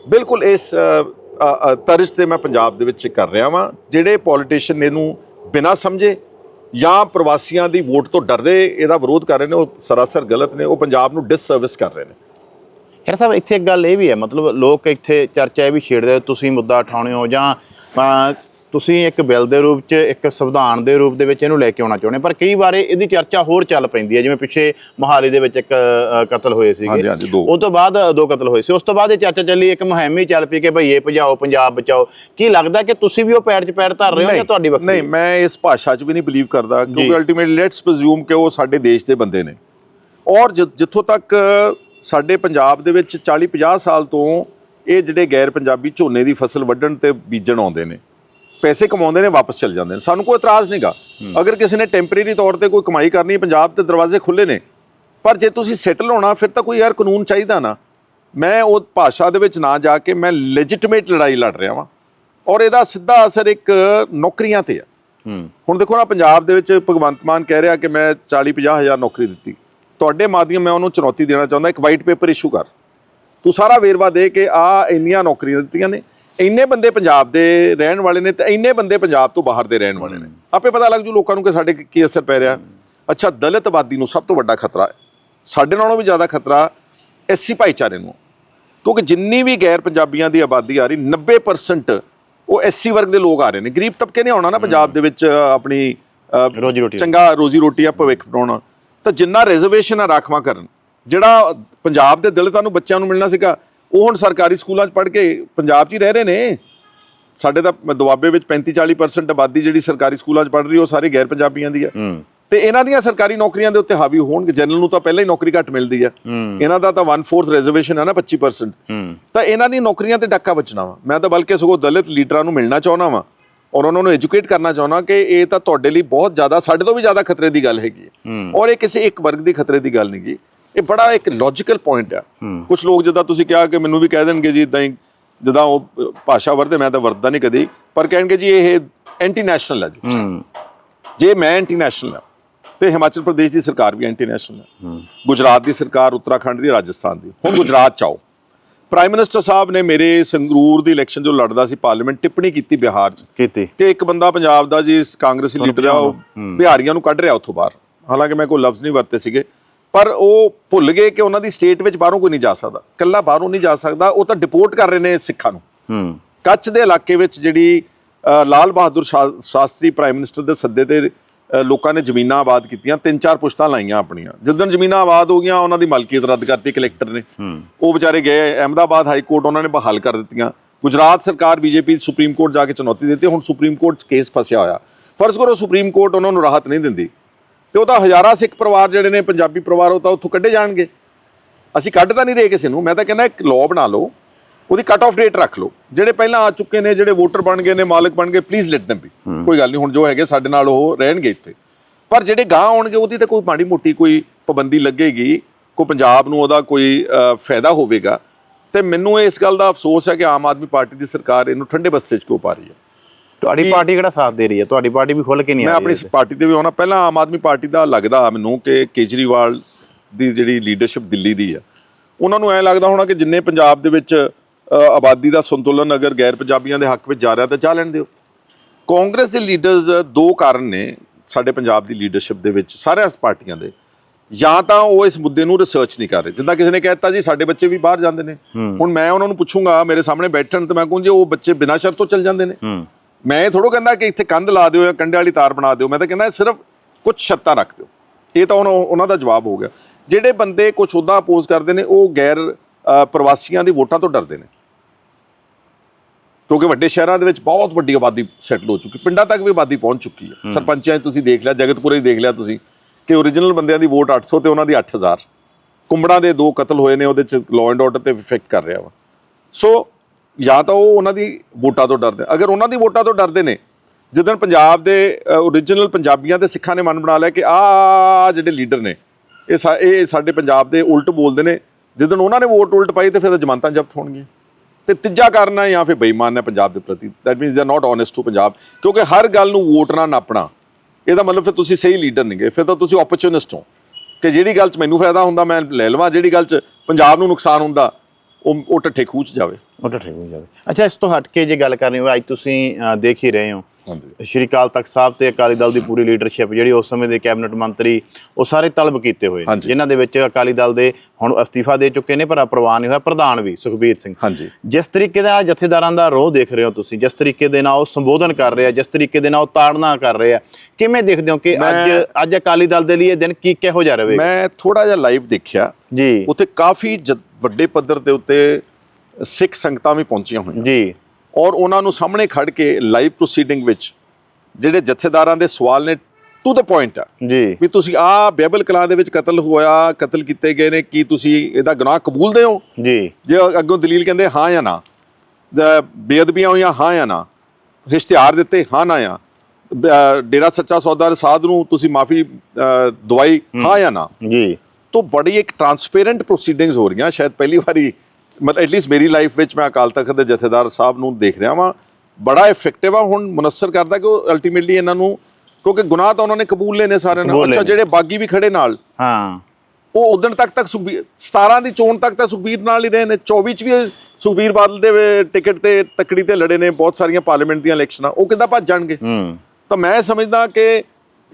ਬਿਲਕੁਲ ਇਸ ਤਰਜ਼ ਤੇ ਮੈਂ ਪੰਜਾਬ ਦੇ ਵਿੱਚ ਕਰ ਰਿਹਾ ਵਾਂ। ਜਿਹੜੇ ਪੋਲੀਟੀਸ਼ੀਅਨ ਇਹਨੂੰ ਬਿਨਾਂ ਸਮਝੇ ਜਾਂ ਪ੍ਰਵਾਸੀਆਂ ਦੀ ਵੋਟ ਤੋਂ ਡਰਦੇ ਇਹਦਾ ਵਿਰੋਧ ਕਰ ਰਹੇ ਨੇ, ਉਹ ਸਰਾਸਰ ਗਲਤ ਨੇ, ਉਹ ਪੰਜਾਬ ਨੂੰ ਡਿਸਸਰਵਿਸ ਕਰ ਰਹੇ ਨੇ। ਖੈਰ ਸਾਹਿਬ, ਇੱਥੇ ਇੱਕ ਗੱਲ ਇਹ ਵੀ ਹੈ, ਮਤਲਬ ਲੋਕ ਇੱਥੇ ਚਰਚਾ ਇਹ ਵੀ ਛੇੜਦੇ ਤੁਸੀਂ ਮੁੱਦਾ ਉਠਾਉਣੇ ਹੋ ਜਾਂ ਤੁਸੀਂ ਇੱਕ ਬਿੱਲ ਦੇ ਰੂਪ 'ਚ ਇੱਕ ਸੰਵਿਧਾਨ ਦੇ ਰੂਪ ਦੇ ਵਿੱਚ ਇਹਨੂੰ ਲੈ ਕੇ ਆਉਣਾ ਚਾਹੁੰਦੇ ਪਰ ਕਈ ਵਾਰ ਇਹਦੀ ਚਰਚਾ ਹੋਰ ਚੱਲ ਪੈਂਦੀ ਹੈ ਜਿਵੇਂ ਪਿੱਛੇ ਮੋਹਾਲੀ ਦੇ ਵਿੱਚ ਇੱਕ ਕਤਲ ਹੋਏ ਸੀਗੇ। ਹਾਂਜੀ, ਹਾਂਜੀ, ਦੋ। ਉਸ ਤੋਂ ਬਾਅਦ ਦੋ ਕਤਲ ਹੋਏ ਸੀ। ਉਸ ਤੋਂ ਬਾਅਦ ਇਹ ਚਰਚਾ ਚੱਲੀ ਇੱਕ ਮੁਹਿੰਮ ਹੀ ਚੱਲ ਪਈ ਕਿ ਭਈ ਇਹ ਭਜਾਓ ਪੰਜਾਬ ਬਚਾਓ। ਕੀ ਲੱਗਦਾ ਕਿ ਤੁਸੀਂ ਵੀ ਉਹ ਪੈਰ 'ਚ ਪੈਰ ਧਰ ਰਹੇ ਹੋ ਜਾਂ ਤੁਹਾਡੀ ਵੱਖਰੀ? ਨਹੀਂ ਮੈਂ ਇਸ ਭਾਸ਼ਾ 'ਚ ਵੀ ਨਹੀਂ ਬਲੀਵ ਕਰਦਾ। ਕਿਉਂਕਿ ਅਲਟੀਮੇਟਲੀ ਲੈਟਸ ਪ੍ਰਜ਼ੂਮ ਕਿ ਉਹ ਸਾਡੇ ਦੇਸ਼ ਦੇ ਬੰਦੇ ਨੇ। ਔਰ ਜਿੱਥੋਂ ਤੱਕ ਸਾਡੇ ਪੰਜਾਬ ਦੇ ਵਿੱਚ 40 50 ਸਾਲ ਤੋਂ ਇਹ ਜਿਹੜੇ ਗੈਰ ਪੰਜਾਬੀ ਝੋਨੇ ਦੀ ਫਸਲ ਵੱਢਣ ਤੇ ਬੀਜਣ ਆਉਂਦੇ ਨੇ ਪੈਸੇ ਕਮਾਉਂਦੇ ਨੇ ਵਾਪਸ ਚਲ ਜਾਂਦੇ ਨੇ। ਸਾਨੂੰ ਕੋਈ ਇਤਰਾਜ਼ ਨਹੀਂਗਾ ਅਗਰ ਕਿਸੇ ਨੇ ਟੈਂਪਰੇਰੀ ਤੌਰ ਤੇ ਕੋਈ ਕਮਾਈ ਕਰਨੀ ਹੈ ਪੰਜਾਬ ਤੇ ਦਰਵਾਜ਼ੇ ਖੁੱਲੇ ਨੇ ਪਰ ਜੇ ਤੁਸੀਂ ਸੈਟਲ ਹੋਣਾ ਫਿਰ ਤਾਂ ਕੋਈ ਯਾਰ ਕਾਨੂੰਨ ਚਾਹੀਦਾ ਨਾ। ਮੈਂ ਉਹ ਭਾਸ਼ਾ ਦੇ ਵਿੱਚ ਨਾ ਜਾ ਕੇ ਮੈਂ ਲੈਜਿਟਿਮੇਟ ਲੜਾਈ ਲੜ ਰਿਹਾ ਵਾਂ। ਔਰ ਇਹਦਾ ਸਿੱਧਾ ਅਸਰ ਇੱਕ ਨੌਕਰੀਆਂ ਤੇ ਆ। ਹੁਣ ਦੇਖੋ ਨਾ ਪੰਜਾਬ ਦੇ ਵਿੱਚ ਭਗਵੰਤ ਮਾਨ ਕਹਿ ਰਿਹਾ ਕਿ ਮੈਂ 40 50 ਹਜ਼ਾਰ ਨੌਕਰੀ ਦਿੱਤੀ। ਤੁਹਾਡੇ ਮਾਧਿਅਮ ਮੈਂ ਉਹਨੂੰ ਚੁਣੌਤੀ ਦੇਣਾ ਚਾਹੁੰਦਾ ਇੱਕ ਵਾਈਟ ਪੇਪਰ ਇਸ਼ੂ ਕਰ। ਤੂੰ ਸਾਰਾ ਵੇਰਵਾ ਦੇ ਕੇ ਆ ਇੰਨੀਆਂ ਨੌਕਰੀਆਂ ਦਿੱਤੀਆਂ ਨੇ। ਇੰਨੇ ਬੰਦੇ ਪੰਜਾਬ ਦੇ ਰਹਿਣ ਵਾਲੇ ਨੇ ਤੇ ਇੰਨੇ ਬੰਦੇ ਪੰਜਾਬ ਤੋਂ ਬਾਹਰ ਦੇ ਰਹਿਣ ਵਾਲੇ ਨੇ। ਆਪੇ ਪਤਾ ਲੱਗ ਜੂ ਲੋਕਾਂ ਨੂੰ ਕਿ ਸਾਡੇ ਕੀ- ਅਸਰ ਪੈ ਰਿਹਾ। ਅੱਛਾ ਦਲਿਤ ਆਬਾਦੀ ਨੂੰ ਸਭ ਤੋਂ ਵੱਡਾ ਖਤਰਾ ਹੈ। ਸਾਡੇ ਨਾਲੋਂ ਵੀ ਜ਼ਿਆਦਾ ਖਤਰਾ ਐਸਸੀ ਭਾਈਚਾਰੇ ਨੂੰ। ਕਿਉਂਕਿ ਜਿੰਨੀ ਵੀ ਗੈਰ ਪੰਜਾਬੀਆਂ ਦੀ ਆਬਾਦੀ ਆ ਰਹੀ 90% ਉਹ ਐਸਸੀ ਵਰਗ ਦੇ ਲੋਕ ਆ ਰਹੇ ਨੇ। ਗਰੀਬ ਤਬਕੇ ਨੇ ਆਉਣਾ ਨਾ ਪੰਜਾਬ ਦੇ ਵਿੱਚ ਆਪਣੀ ਅ, ਰੋਜੀ ਰੋਟੀ ਚੰਗਾ ਰੋਜ਼ੀ ਰੋਟੀ ਆ ਭਵਿੱਖ ਬਣਾਉਣਾ। ਤਾਂ ਜਿੰਨਾ ਰਿਜ਼ਰਵੇਸ਼ਨ ਆ ਰਾਖਵਾ ਕਰਨ ਜਿਹੜਾ ਪੰਜਾਬ ਦੇ ਦਲਿਤਾਂ ਨੂੰ ਬੱਚਿਆਂ ਨੂੰ ਮਿਲਣਾ ਸੀਗਾ ਉਹ ਹੁਣ ਸਰਕਾਰੀ ਸਕੂਲਾਂ 'ਚ ਪੜ੍ਹ ਕੇ ਪੰਜਾਬ 'ਚ ਹੀ ਰਹਿ ਰਹੇ ਨੇ। ਸਾਡੇ ਤਾਂ ਦੁਆਬੇ ਵਿੱਚ 35 40% ਆਬਾਦੀ ਜਿਹੜੀ ਸਰਕਾਰੀ ਸਕੂਲਾਂ 'ਚ ਪੜ੍ਹ ਰਹੀ ਉਹ ਸਾਰੇ ਗੈਰ ਪੰਜਾਬੀਆਂ ਦੀ ਆ ਹੂੰ। ਤੇ ਇਹਨਾਂ ਦੀਆਂ ਸਰਕਾਰੀ ਨੌਕਰੀਆਂ ਦੇ ਉੱਤੇ ਹਾਵੀ ਹੋਣਗੇ। ਜਨਰਲ ਨੂੰ ਤਾਂ ਪਹਿਲਾਂ ਹੀ ਨੌਕਰੀ ਘੱਟ ਮਿਲਦੀ ਆ ਹੂੰ। ਇਹਨਾਂ ਦਾ ਤਾਂ 1/4 ਰਿਜ਼ਰਵੇਸ਼ਨ ਹੈ ਨਾ 25% ਹੂੰ। ਤਾਂ ਇਹਨਾਂ ਦੀ ਨੌਕਰੀਆਂ ਤੇ ਡੱਕਾ ਬਚਣਾ ਵਾ। ਮੈਂ ਤਾਂ ਬਲਕਿ ਸਗੋਂ ਦਲਿਤ ਲੀਡਰਾਂ ਨੂੰ ਮਿਲਣਾ ਚਾਹੁੰਦਾ ਵਾਂ। ਔਰ ਉਹਨਾਂ ਨੂੰ ਐਜੂਕੇਟ ਕਰਨਾ ਚਾਹੁੰਦਾ ਕਿ ਇਹ ਤਾਂ ਤੁਹਾਡੇ ਲਈ ਬਹੁਤ ਜ਼ਿਆਦਾ ਸਾਡੇ ਤੋਂ ਵੀ ਜ਼ਿਆਦਾ ਖਤਰੇ ਦੀ ਗੱਲ ਹੈਗੀ ਔਰ ਇਹ ਕਿਸੇ ਇੱਕ ਵਰਗ ਦੀ ਖਤਰੇ ਦੀ ਗੱਲ ਨਹੀਂ ਗੀ। ਇਹ ਬੜਾ ਇੱਕ ਲੌਜੀਕਲ ਪੁਆਇੰਟ ਆ। ਕੁਝ ਲੋਕ ਜਿੱਦਾਂ ਤੁਸੀਂ ਕਿਹਾ ਕਿ ਮੈਨੂੰ ਵੀ ਕਹਿ ਦੇਣਗੇ ਜੀ ਇਦਾਂ ਹੀ ਜਿੱਦਾਂ ਉਹ ਭਾਸ਼ਾ ਵਰਤੇ ਮੈਂ ਤਾਂ ਵਰਤਦਾ ਨਹੀਂ ਕਦੀ ਪਰ ਕਹਿਣਗੇ ਜੀ ਇਹ ਐਂਟੀ ਨੈਸ਼ਨਲ ਹੈ। ਜੀ ਜੇ ਮੈਂ ਐਂਟੀ ਨੈਸ਼ਨਲ ਹਾਂ ਤੇ ਹਿਮਾਚਲ ਪ੍ਰਦੇਸ਼ ਦੀ ਸਰਕਾਰ ਵੀ ਐਂਟੀ ਨੈਸ਼ਨਲ ਹੈ। ਗੁਜਰਾਤ ਦੀ ਸਰਕਾਰ ਉੱਤਰਾਖੰਡ ਦੀ ਰਾਜਸਥਾਨ ਦੀ। ਹੁਣ ਗੁਜਰਾਤ ਚ ਆਓ। ਪ੍ਰਾਈਮ ਮਿਨਿਸਟਰ ਸਾਹਿਬ ਨੇ ਮੇਰੇ ਸੰਗਰੂਰ ਦੀ ਇਲੈਕਸ਼ਨ ਜੋ ਲੜਦਾ ਸੀ ਪਾਰਲੀਮੈਂਟ ਟਿੱਪਣੀ ਕੀਤੀ ਬਿਹਾਰ ਚ। ਕੀਤੀ। ਕਿ ਇੱਕ ਬੰਦਾ ਪੰਜਾਬ ਦਾ ਜੀ ਕਾਂਗਰਸੀ ਲੀਡਰ ਆ ਉਹ। ਬਿਹਾਰੀਆਂ ਨੂੰ ਕੱਢ ਰਿਹਾ ਉੱਥੋਂ ਬਾਹਰ। ਹਾਲਾਂਕਿ ਮੈਂ ਕੋਈ ਲਫ਼ਜ਼ ਨਹੀਂ ਵਰਤੇ ਸੀਗੇ। ਪਰ ਉਹ ਭੁੱਲ ਗਏ ਕਿ ਉਹਨਾਂ ਦੀ ਸਟੇਟ ਵਿੱਚ ਬਾਹਰੋਂ ਕੋਈ ਨਹੀਂ ਜਾ ਸਕਦਾ। ਕੱਲਾ ਬਾਹਰੋਂ ਨਹੀਂ ਜਾ ਸਕਦਾ ਉਹ ਤਾਂ ਡਿਪੋਰਟ ਕਰ ਰਹੇ ਨੇ ਸਿੱਖਾਂ ਨੂੰ। ਹੂੰ। ਕੱਚ ਦੇ ਇਲਾਕੇ ਵਿੱਚ ਜਿਹੜੀ ਲਾਲ ਬਹਾਦੁਰ ਸ਼ਾਸਤਰੀ ਪ੍ਰਾਈਮ ਮਿਨਿਸਟਰ ਦੇ ਸੱਦੇ ਤੇ ਲੋਕਾਂ ਨੇ ਜ਼ਮੀਨਾਂ ਆਬਾਦ ਕੀਤੀਆਂ ਤਿੰਨ ਚਾਰ ਪੁਸ਼ਤਾਂ ਲਾਈਆਂ ਆਪਣੀਆਂ। ਜਿੱਦਣ ਜ਼ਮੀਨਾਂ ਆਬਾਦ ਹੋ ਗਈਆਂ ਉਹਨਾਂ ਦੀ ਮਾਲਕੀਅਤ ਰੱਦ ਕਰਤੀ ਕਲੈਕਟਰ ਨੇ। ਹੂੰ। ਉਹ ਵਿਚਾਰੇ ਗਏ ਅਹਿਮਦਾਬਾਦ ਹਾਈ ਕੋਰਟ ਉਹਨਾਂ ਨੇ ਬਹਾਲ ਕਰ ਦਿੱਤੀਆਂ। ਗੁਜਰਾਤ ਸਰਕਾਰ ਬੀਜੇਪੀ ਸੁਪਰੀਮ ਕੋਰਟ ਜਾ ਕੇ ਚੁਣੌਤੀ ਦਿੱਤੀ ਹੁਣ ਸੁਪਰੀਮ ਕੋਰਟ 'ਚ ਕੇਸ ਫਸਿਆ ਹੋਇਆ। ਫਰਜ਼ ਕਰੋ ਸੁਪਰੀਮ ਕੋਰਟ ਉਹਨਾਂ ਨੂੰ ਰਾਹਤ ਨਹੀਂ ਦਿੰਦੀ। ਤੇ ਉਹ ਤਾਂ ਹਜ਼ਾਰਾਂ ਸਿੱਖ ਪਰਿਵਾਰ ਜਿਹੜੇ ਨੇ ਪੰਜਾਬੀ ਪਰਿਵਾਰ ਉਹ ਤਾਂ ਉੱਥੋਂ ਕੱਢੇ ਜਾਣਗੇ। ਅਸੀਂ ਕੱਢ ਤਾਂ ਨਹੀਂ ਰਹੇ ਕਿਸੇ ਨੂੰ ਮੈਂ ਤਾਂ ਕਹਿੰਦਾ ਇੱਕ ਲਾਅ ਬਣਾ ਲਓ ਉਹਦੀ ਕੱਟ ਆਫ ਡੇਟ ਰੱਖ ਲਓ। ਜਿਹੜੇ ਪਹਿਲਾਂ ਆ ਚੁੱਕੇ ਨੇ ਜਿਹੜੇ ਵੋਟਰ ਬਣ ਗਏ ਨੇ ਮਾਲਕ ਬਣ ਗਏ ਪਲੀਜ਼ ਲੈਟ them be ਕੋਈ ਗੱਲ ਨਹੀਂ ਹੁਣ ਜੋ ਹੈਗੇ ਸਾਡੇ ਨਾਲ ਉਹ ਰਹਿਣਗੇ ਇੱਥੇ। ਪਰ ਜਿਹੜੇ ਗਾਂ ਆਉਣਗੇ ਉਹਦੀ ਤਾਂ ਕੋਈ ਮਾੜੀ ਮੋਟੀ ਕੋਈ ਪਾਬੰਦੀ ਲੱਗੇਗੀ ਕੋਈ ਪੰਜਾਬ ਨੂੰ ਉਹਦਾ ਕੋਈ ਫਾਇਦਾ ਹੋਵੇਗਾ। ਤੇ ਮੈਨੂੰ ਇਸ ਗੱਲ ਦਾ ਅਫਸੋਸ ਹੈ ਕਿ ਆਮ ਆਦਮੀ ਪਾਰਟੀ ਦੀ ਸਰਕਾਰ ਇਹਨੂੰ ਠੰਡੇ ਬਸਤੇ 'ਚ ਕਿਉਂ ਪਾ ਰਹੀ ਹੈ? ਤੁਹਾਡੀ ਪਾਰਟੀ ਕਿਹੜਾ ਸਾਥ ਦੇ ਰਹੀ ਹੈ? ਤੁਹਾਡੀ ਪਾਰਟੀ ਵੀ ਖੁੱਲ ਕੇ ਨਹੀਂ ਮੈਂ ਆ ਆਪਣੀ ਰਹੀ ਪਾਰਟੀ ਤੇ ਵੀ ਆਉਣਾ। ਪਹਿਲਾਂ ਆਮ ਆਦਮੀ ਪਾਰਟੀ ਦਾ ਲੱਗਦਾ ਮੈਨੂੰ ਕਿ ਕੇਜਰੀਵਾਲ ਦੀ ਜਿਹੜੀ ਲੀਡਰਸ਼ਿਪ ਦਿੱਲੀ ਦੀ ਆ। ਉਹਨਾਂ ਨੂੰ ਐ ਲੱਗਦਾ ਹੋਣਾ ਕਿ ਜਿੰਨੇ ਪੰਜਾਬ ਦੇ ਵਿੱਚ ਅ, ਆਬਾਦੀ ਦਾ ਸੰਤੁਲਨ ਅਗਰ ਗੈਰ ਪੰਜਾਬੀਆਂ ਦੇ ਹੱਕ ਵਿੱਚ ਜਾ ਰਿਹਾ ਤਾਂ ਜਾ ਲੈਣ ਦਿਓ। ਕਾਂਗਰਸ ਦੇ ਲੀਡਰਸ ਦੋ ਕਾਰਨ ਨੇ ਸਾਡੇ ਪੰਜਾਬ ਦੀ ਲੀਡਰਸ਼ਿਪ ਦੇ ਵਿੱਚ ਸਾਰੀਆਂ ਪਾਰਟੀਆਂ ਦੇ। ਜਾਂ ਤਾਂ ਉਹ ਇਸ ਮੁੱਦੇ ਨੂੰ ਰਿਸਰਚ ਨਹੀਂ ਕਰ ਰਹੇ। ਜਿੱਦਾਂ ਕਿਸੇ ਨੇ ਕਹਿਤਾ ਜੀ ਸਾਡੇ ਬੱਚੇ ਵੀ ਬਾਹਰ ਜਾਂਦੇ ਨੇ। ਹੁਣ ਮੈਂ ਉਹਨਾਂ ਨੂੰ ਪੁੱਛੂੰਗਾ ਮੇਰੇ ਸਾਹਮਣੇ ਬੈਠਣ ਤੇ ਮੈਂ ਕਹੂੰ ਜੀ ਉਹ ਬੱਚੇ ਬਿਨਾਂ ਸ਼ਰਤ ਤੋਂ ਚੱਲ ਜਾਂਦੇ ਨੇ। ਹੂੰ। ਮੈਂ ਇਹ ਥੋੜੋ ਕਹਿੰਦਾ ਕਿ ਇੱਥੇ ਕੰਧ ਲਾ ਦਿਓ ਜਾਂ ਕੰਡੇ ਵਾਲੀ ਤਾਰ ਬਣਾ ਦਿਓ। ਮੈਂ ਤਾਂ ਕਹਿੰਦਾ ਸਿਰਫ ਕੁਝ ਸ਼ਰਤਾਂ ਰੱਖ ਦਿਓ। ਇਹ ਤਾਂ ਉਹਨਾਂ ਉਹਨਾਂ ਦਾ ਜਵਾਬ ਹੋ ਗਿਆ। ਜਿਹੜੇ ਬੰਦੇ ਕੁਝ ਉਹਦਾ ਅਪੋਜ਼ ਕਰਦੇ ਨੇ ਉਹ ਗੈਰ ਪ੍ਰਵਾਸੀਆਂ ਦੀ ਵੋਟਾਂ ਤੋਂ ਡਰਦੇ ਨੇ। ਕਿਉਂਕਿ ਵੱਡੇ ਸ਼ਹਿਰਾਂ ਦੇ ਵਿੱਚ ਬਹੁਤ ਵੱਡੀ ਆਬਾਦੀ ਸੈਟਲ ਹੋ ਚੁੱਕੀ ਪਿੰਡਾਂ ਤੱਕ ਵੀ ਆਬਾਦੀ ਪਹੁੰਚ ਚੁੱਕੀ ਹੈ। ਸਰਪੰਚਾਂ 'ਚ ਤੁਸੀਂ ਦੇਖ ਲਿਆ ਜਗਤਪੁਰੇ ਦੇਖ ਲਿਆ ਤੁਸੀਂ ਕਿ ਓਰੀਜਨਲ ਬੰਦਿਆਂ ਦੀ ਵੋਟ 800 ਤੇ ਉਹਨਾਂ ਦੀ 8000 ਕੁੰਬੜਾਂ ਦੇ ਦੋ ਕਤਲ ਹੋਏ ਨੇ ਉਹਦੇ 'ਚ ਲਾਅ ਐਂਡ ਆਰਡਰ ਤੇ ਇਫੈਕਟ ਕਰ ਰਿਹਾ ਵਾ। ਸੋ ਜਾਂ ਤਾਂ ਉਹ ਉਹਨਾਂ ਦੀ ਵੋਟਾਂ ਤੋਂ ਡਰਦੇ। ਅਗਰ ਉਹਨਾਂ ਦੀ ਵੋਟਾਂ ਤੋਂ ਡਰਦੇ ਨੇ, ਜਿੱਦਣ ਪੰਜਾਬ ਦੇ ਓਰੀਜਨਲ ਪੰਜਾਬੀਆਂ ਤੇ ਸਿੱਖਾਂ ਨੇ ਮਨ ਬਣਾ ਲਿਆ ਕਿ ਆ ਜਿਹੜੇ ਲੀਡਰ ਨੇ, ਇਹ ਸਾ- ਇਹ ਸਾਡੇ ਪੰਜਾਬ ਦੇ ਉਲਟ ਬੋਲਦੇ ਨੇ, ਜਿੱਦਣ ਉਹਨਾਂ ਨੇ ਵੋਟ ਉਲਟ ਪਾਈ ਤੇ ਫਿਰ ਤਾਂ ਜ਼ਮਾਨਤਾਂ ਜ਼ਬਤ ਹੋਣਗੀਆਂ। ਤੇ ਤੀਜਾ ਕਾਰਨ ਹੈ ਜਾਂ ਫਿਰ ਬੇਈਮਾਨ ਹੈ ਪੰਜਾਬ ਦੇ ਪ੍ਰਤੀ। That means they are not honest to Punjab. ਕਿਉਂਕਿ ਹਰ ਗੱਲ ਨੂੰ ਵੋਟ ਨਾਲ ਨਾਪਣਾ, ਇਹਦਾ ਮਤਲਬ ਫਿਰ ਤੁਸੀਂ ਸਹੀ ਲੀਡਰ ਨਹੀਂਗੇ ਫਿਰ ਤਾਂ ਤੁਸੀਂ ਓਪਰਚੁਨਿਸਟ ਹੋ। ਕਿ ਜਿਹੜੀ ਗੱਲ 'ਚ ਮੈਨੂੰ ਫਾਇਦਾ ਹੁੰਦਾ, ਮੈਂ ਲੈ ਲਵਾਂ, ਜਿਹੜੀ ਗੱਲ 'ਚ ਪੰਜਾਬ ਨੂੰ ਨੁਕਸਾਨ ਹੁੰਦਾ, ਉਹ ਉਹ ਟੱਠੇ ਖੂਹ 'ਚ ਜਾਵੇ। ਤਾਂ ਠੀਕ ਹੋ ਜਾਵੇ। ਅੱਛਾ ਇਸ ਤੋਂ ਹਟ ਕੇ ਜੇ ਗੱਲ ਕਰਨੀ ਹੋਵੇ ਅੱਜ ਤੁਸੀਂ ਅ, ਦੇਖ ਹੀ ਰਹੇ ਹੋ। ਹਾਂਜੀ। ਸ਼੍ਰੀ ਅਕਾਲ ਤਖਤ ਸਾਹਿਬ ਤੇ ਅਕਾਲੀ ਦਲ ਦੀ ਪੂਰੀ ਲੀਡਰਸ਼ਿਪ ਜਿਹੜੀ ਉਸ ਸਮੇਂ ਦੇ ਕੈਬਨਿਟ ਮੰਤਰੀ ਉਹ ਸਾਰੇ ਤਲਬ ਕੀਤੇ ਹੋਏ ਨੇ। ਹਾਂਜੀ। ਜਿਨ੍ਹਾਂ ਦੇ ਵਿੱਚ ਅਕਾਲੀ ਦਲ ਦੇ ਹੁਣ ਅਸਤੀਫਾ ਦੇ ਚੁੱਕੇ ਨੇ ਪਰ ਪ੍ਰਵਾਨ ਨਹੀਂ ਹੋਇਆ। ਪ੍ਰਧਾਨ ਵੀ ਸੁਖਬੀਰ ਸਿੰਘ। ਹਾਂਜੀ। ਜਿਸ ਤਰੀਕੇ ਦਾ ਜਥੇਦਾਰਾਂ ਦਾ ਰੋਹ ਦੇਖ ਰਹੇ ਹੋ ਤੁਸੀਂ ਜਿਸ ਤਰੀਕੇ ਦੇ ਨਾਲ ਉਹ ਸੰਬੋਧਨ ਕਰ ਰਹੇ ਆ ਜਿਸ ਤਰੀਕੇ ਦੇ ਨਾਲ ਉਹ ਤਾੜਨਾ ਕਰ ਰਹੇ ਆ ਕਿਵੇਂ ਦੇਖਦੇ ਹੋ ਕਿ ਅੱਜ ਮੈਂ- ਅੱਜ ਅਕਾਲੀ ਦਲ ਦੇ ਲਈ ਇਹ ਦਿਨ ਕੀ ਕਿਹੋ ਜਿਹਾ ਰਹੇਗਾ? ਮੈਂ ਥੋੜਾ ਜਿਹਾ ਲਾਈਵ ਦੇਖਿਆ। ਜੀ। ਉੱਥੇ ਕਾਫੀ ਵੱਡੇ ਪੱਧਰ ਦੇ ਉੱਤੇ ਸਿੱਖ ਸੰਗਤਾਂ ਵੀ ਪਹੁੰਚੀਆਂ ਹੋਈਆਂ। ਜੀ। ਔਰ ਉਹਨਾਂ ਨੂੰ ਸਾਹਮਣੇ ਖੜ ਕੇ ਲਾਈਵ ਪ੍ਰੋਸੀਡਿੰਗ ਵਿੱਚ ਜਿਹੜੇ ਜਥੇਦਾਰਾਂ ਦੇ ਸਵਾਲ ਨੇ ਟੂ ਦ ਪੁਆਇੰਟ ਆ। ਜੀ। ਵੀ ਤੁਸੀਂ ਆ ਬੈਬਲ ਕਲਾਂ ਦੇ ਵਿੱਚ ਕਤਲ ਹੋਇਆ ਕਤਲ ਕੀਤੇ ਗਏ ਨੇ ਕੀ ਤੁਸੀਂ ਇਹਦਾ ਗੁਨਾਹ ਕਬੂਲਦੇ ਹੋ? ਜੀ। ਜੇ ਅੱਗੋਂ ਦਲੀਲ ਕਹਿੰਦੇ ਹਾਂ ਜਾਂ ਨਾ ਬੇਅਦਬੀਆਂ ਹੋਈਆਂ ਹਾਂ ਜਾਂ ਨਾ ਇਸ਼ਤਿਹਾਰ ਦਿੱਤੇ ਹਾਂ ਨਾ ਅ, ਡੇਰਾ ਸੱਚਾ ਸੌਦਾ ਸਾਧ ਨੂੰ ਤੁਸੀਂ ਮਾਫੀ ਦਵਾਈ ਹਾਂ। ਜਾਂ ਨਾ। ਜੀ। ਤੋਂ ਬੜੀ ਇੱਕ ਟਰਾਂਸਪੇਰੈਂਟ ਪ੍ਰੋਸੀਡਿੰਗਸ ਹੋ ਰਹੀਆਂ ਸ਼ਾਇਦ ਪਹਿਲੀ ਵਾਰੀ ਮਤਲਬ ਐਟਲੀਸਟ ਮੇਰੀ ਲਾਈਫ ਵਿੱਚ ਮੈਂ ਅਕਾਲ ਤਖਤ ਦੇ ਜਥੇਦਾਰ ਸਾਹਿਬ ਨੂੰ ਦੇਖ ਰਿਹਾ ਵਾਂ। ਬੜਾ ਇਫੈਕਟਿਵ ਆ ਹੁਣ ਮੁਨਸਰ ਕਰਦਾ ਕਿ ਉਹ ਅਲਟੀਮੇਟਲੀ ਇਹਨਾਂ ਨੂੰ ਕਿਉਂਕਿ ਗੁਨਾਹ ਤਾਂ ਉਹਨਾਂ ਨੇ ਕਬੂਲ ਲਏ ਨੇ ਸਾਰਿਆਂ ਨੇ। ਅੱਛਾ। ਜਿਹੜੇ ਬਾਗੀ ਵੀ ਖੜੇ ਨਾਲ। ਹਾਂ। ਉਹ ਉਦੋਂ ਤੱਕ ਤੱਕ ਸੁਖਬੀਰ 17 ਦੀ ਚੋਣ ਤੱਕ ਤਾਂ ਸੁਖਬੀਰ ਨਾਲ ਹੀ ਰਹੇ ਨੇ। 24 ਚ ਵੀ ਸੁਖਬੀਰ ਬਾਦਲ ਦੇ ਟਿਕਟ ਤੇ ਤਕੜੀ ਤੇ ਲੜੇ ਨੇ ਬਹੁਤ ਸਾਰੀਆਂ ਪਾਰਲੀਮੈਂਟ ਦੀਆਂ ਇਲੈਕਸ਼ਨਾਂ ਉਹ ਕਿੱਦਾਂ ਭੱਜ ਜਾਣਗੇ? ਹੂੰ। ਤਾਂ ਮੈਂ ਸਮਝਦਾ ਕਿ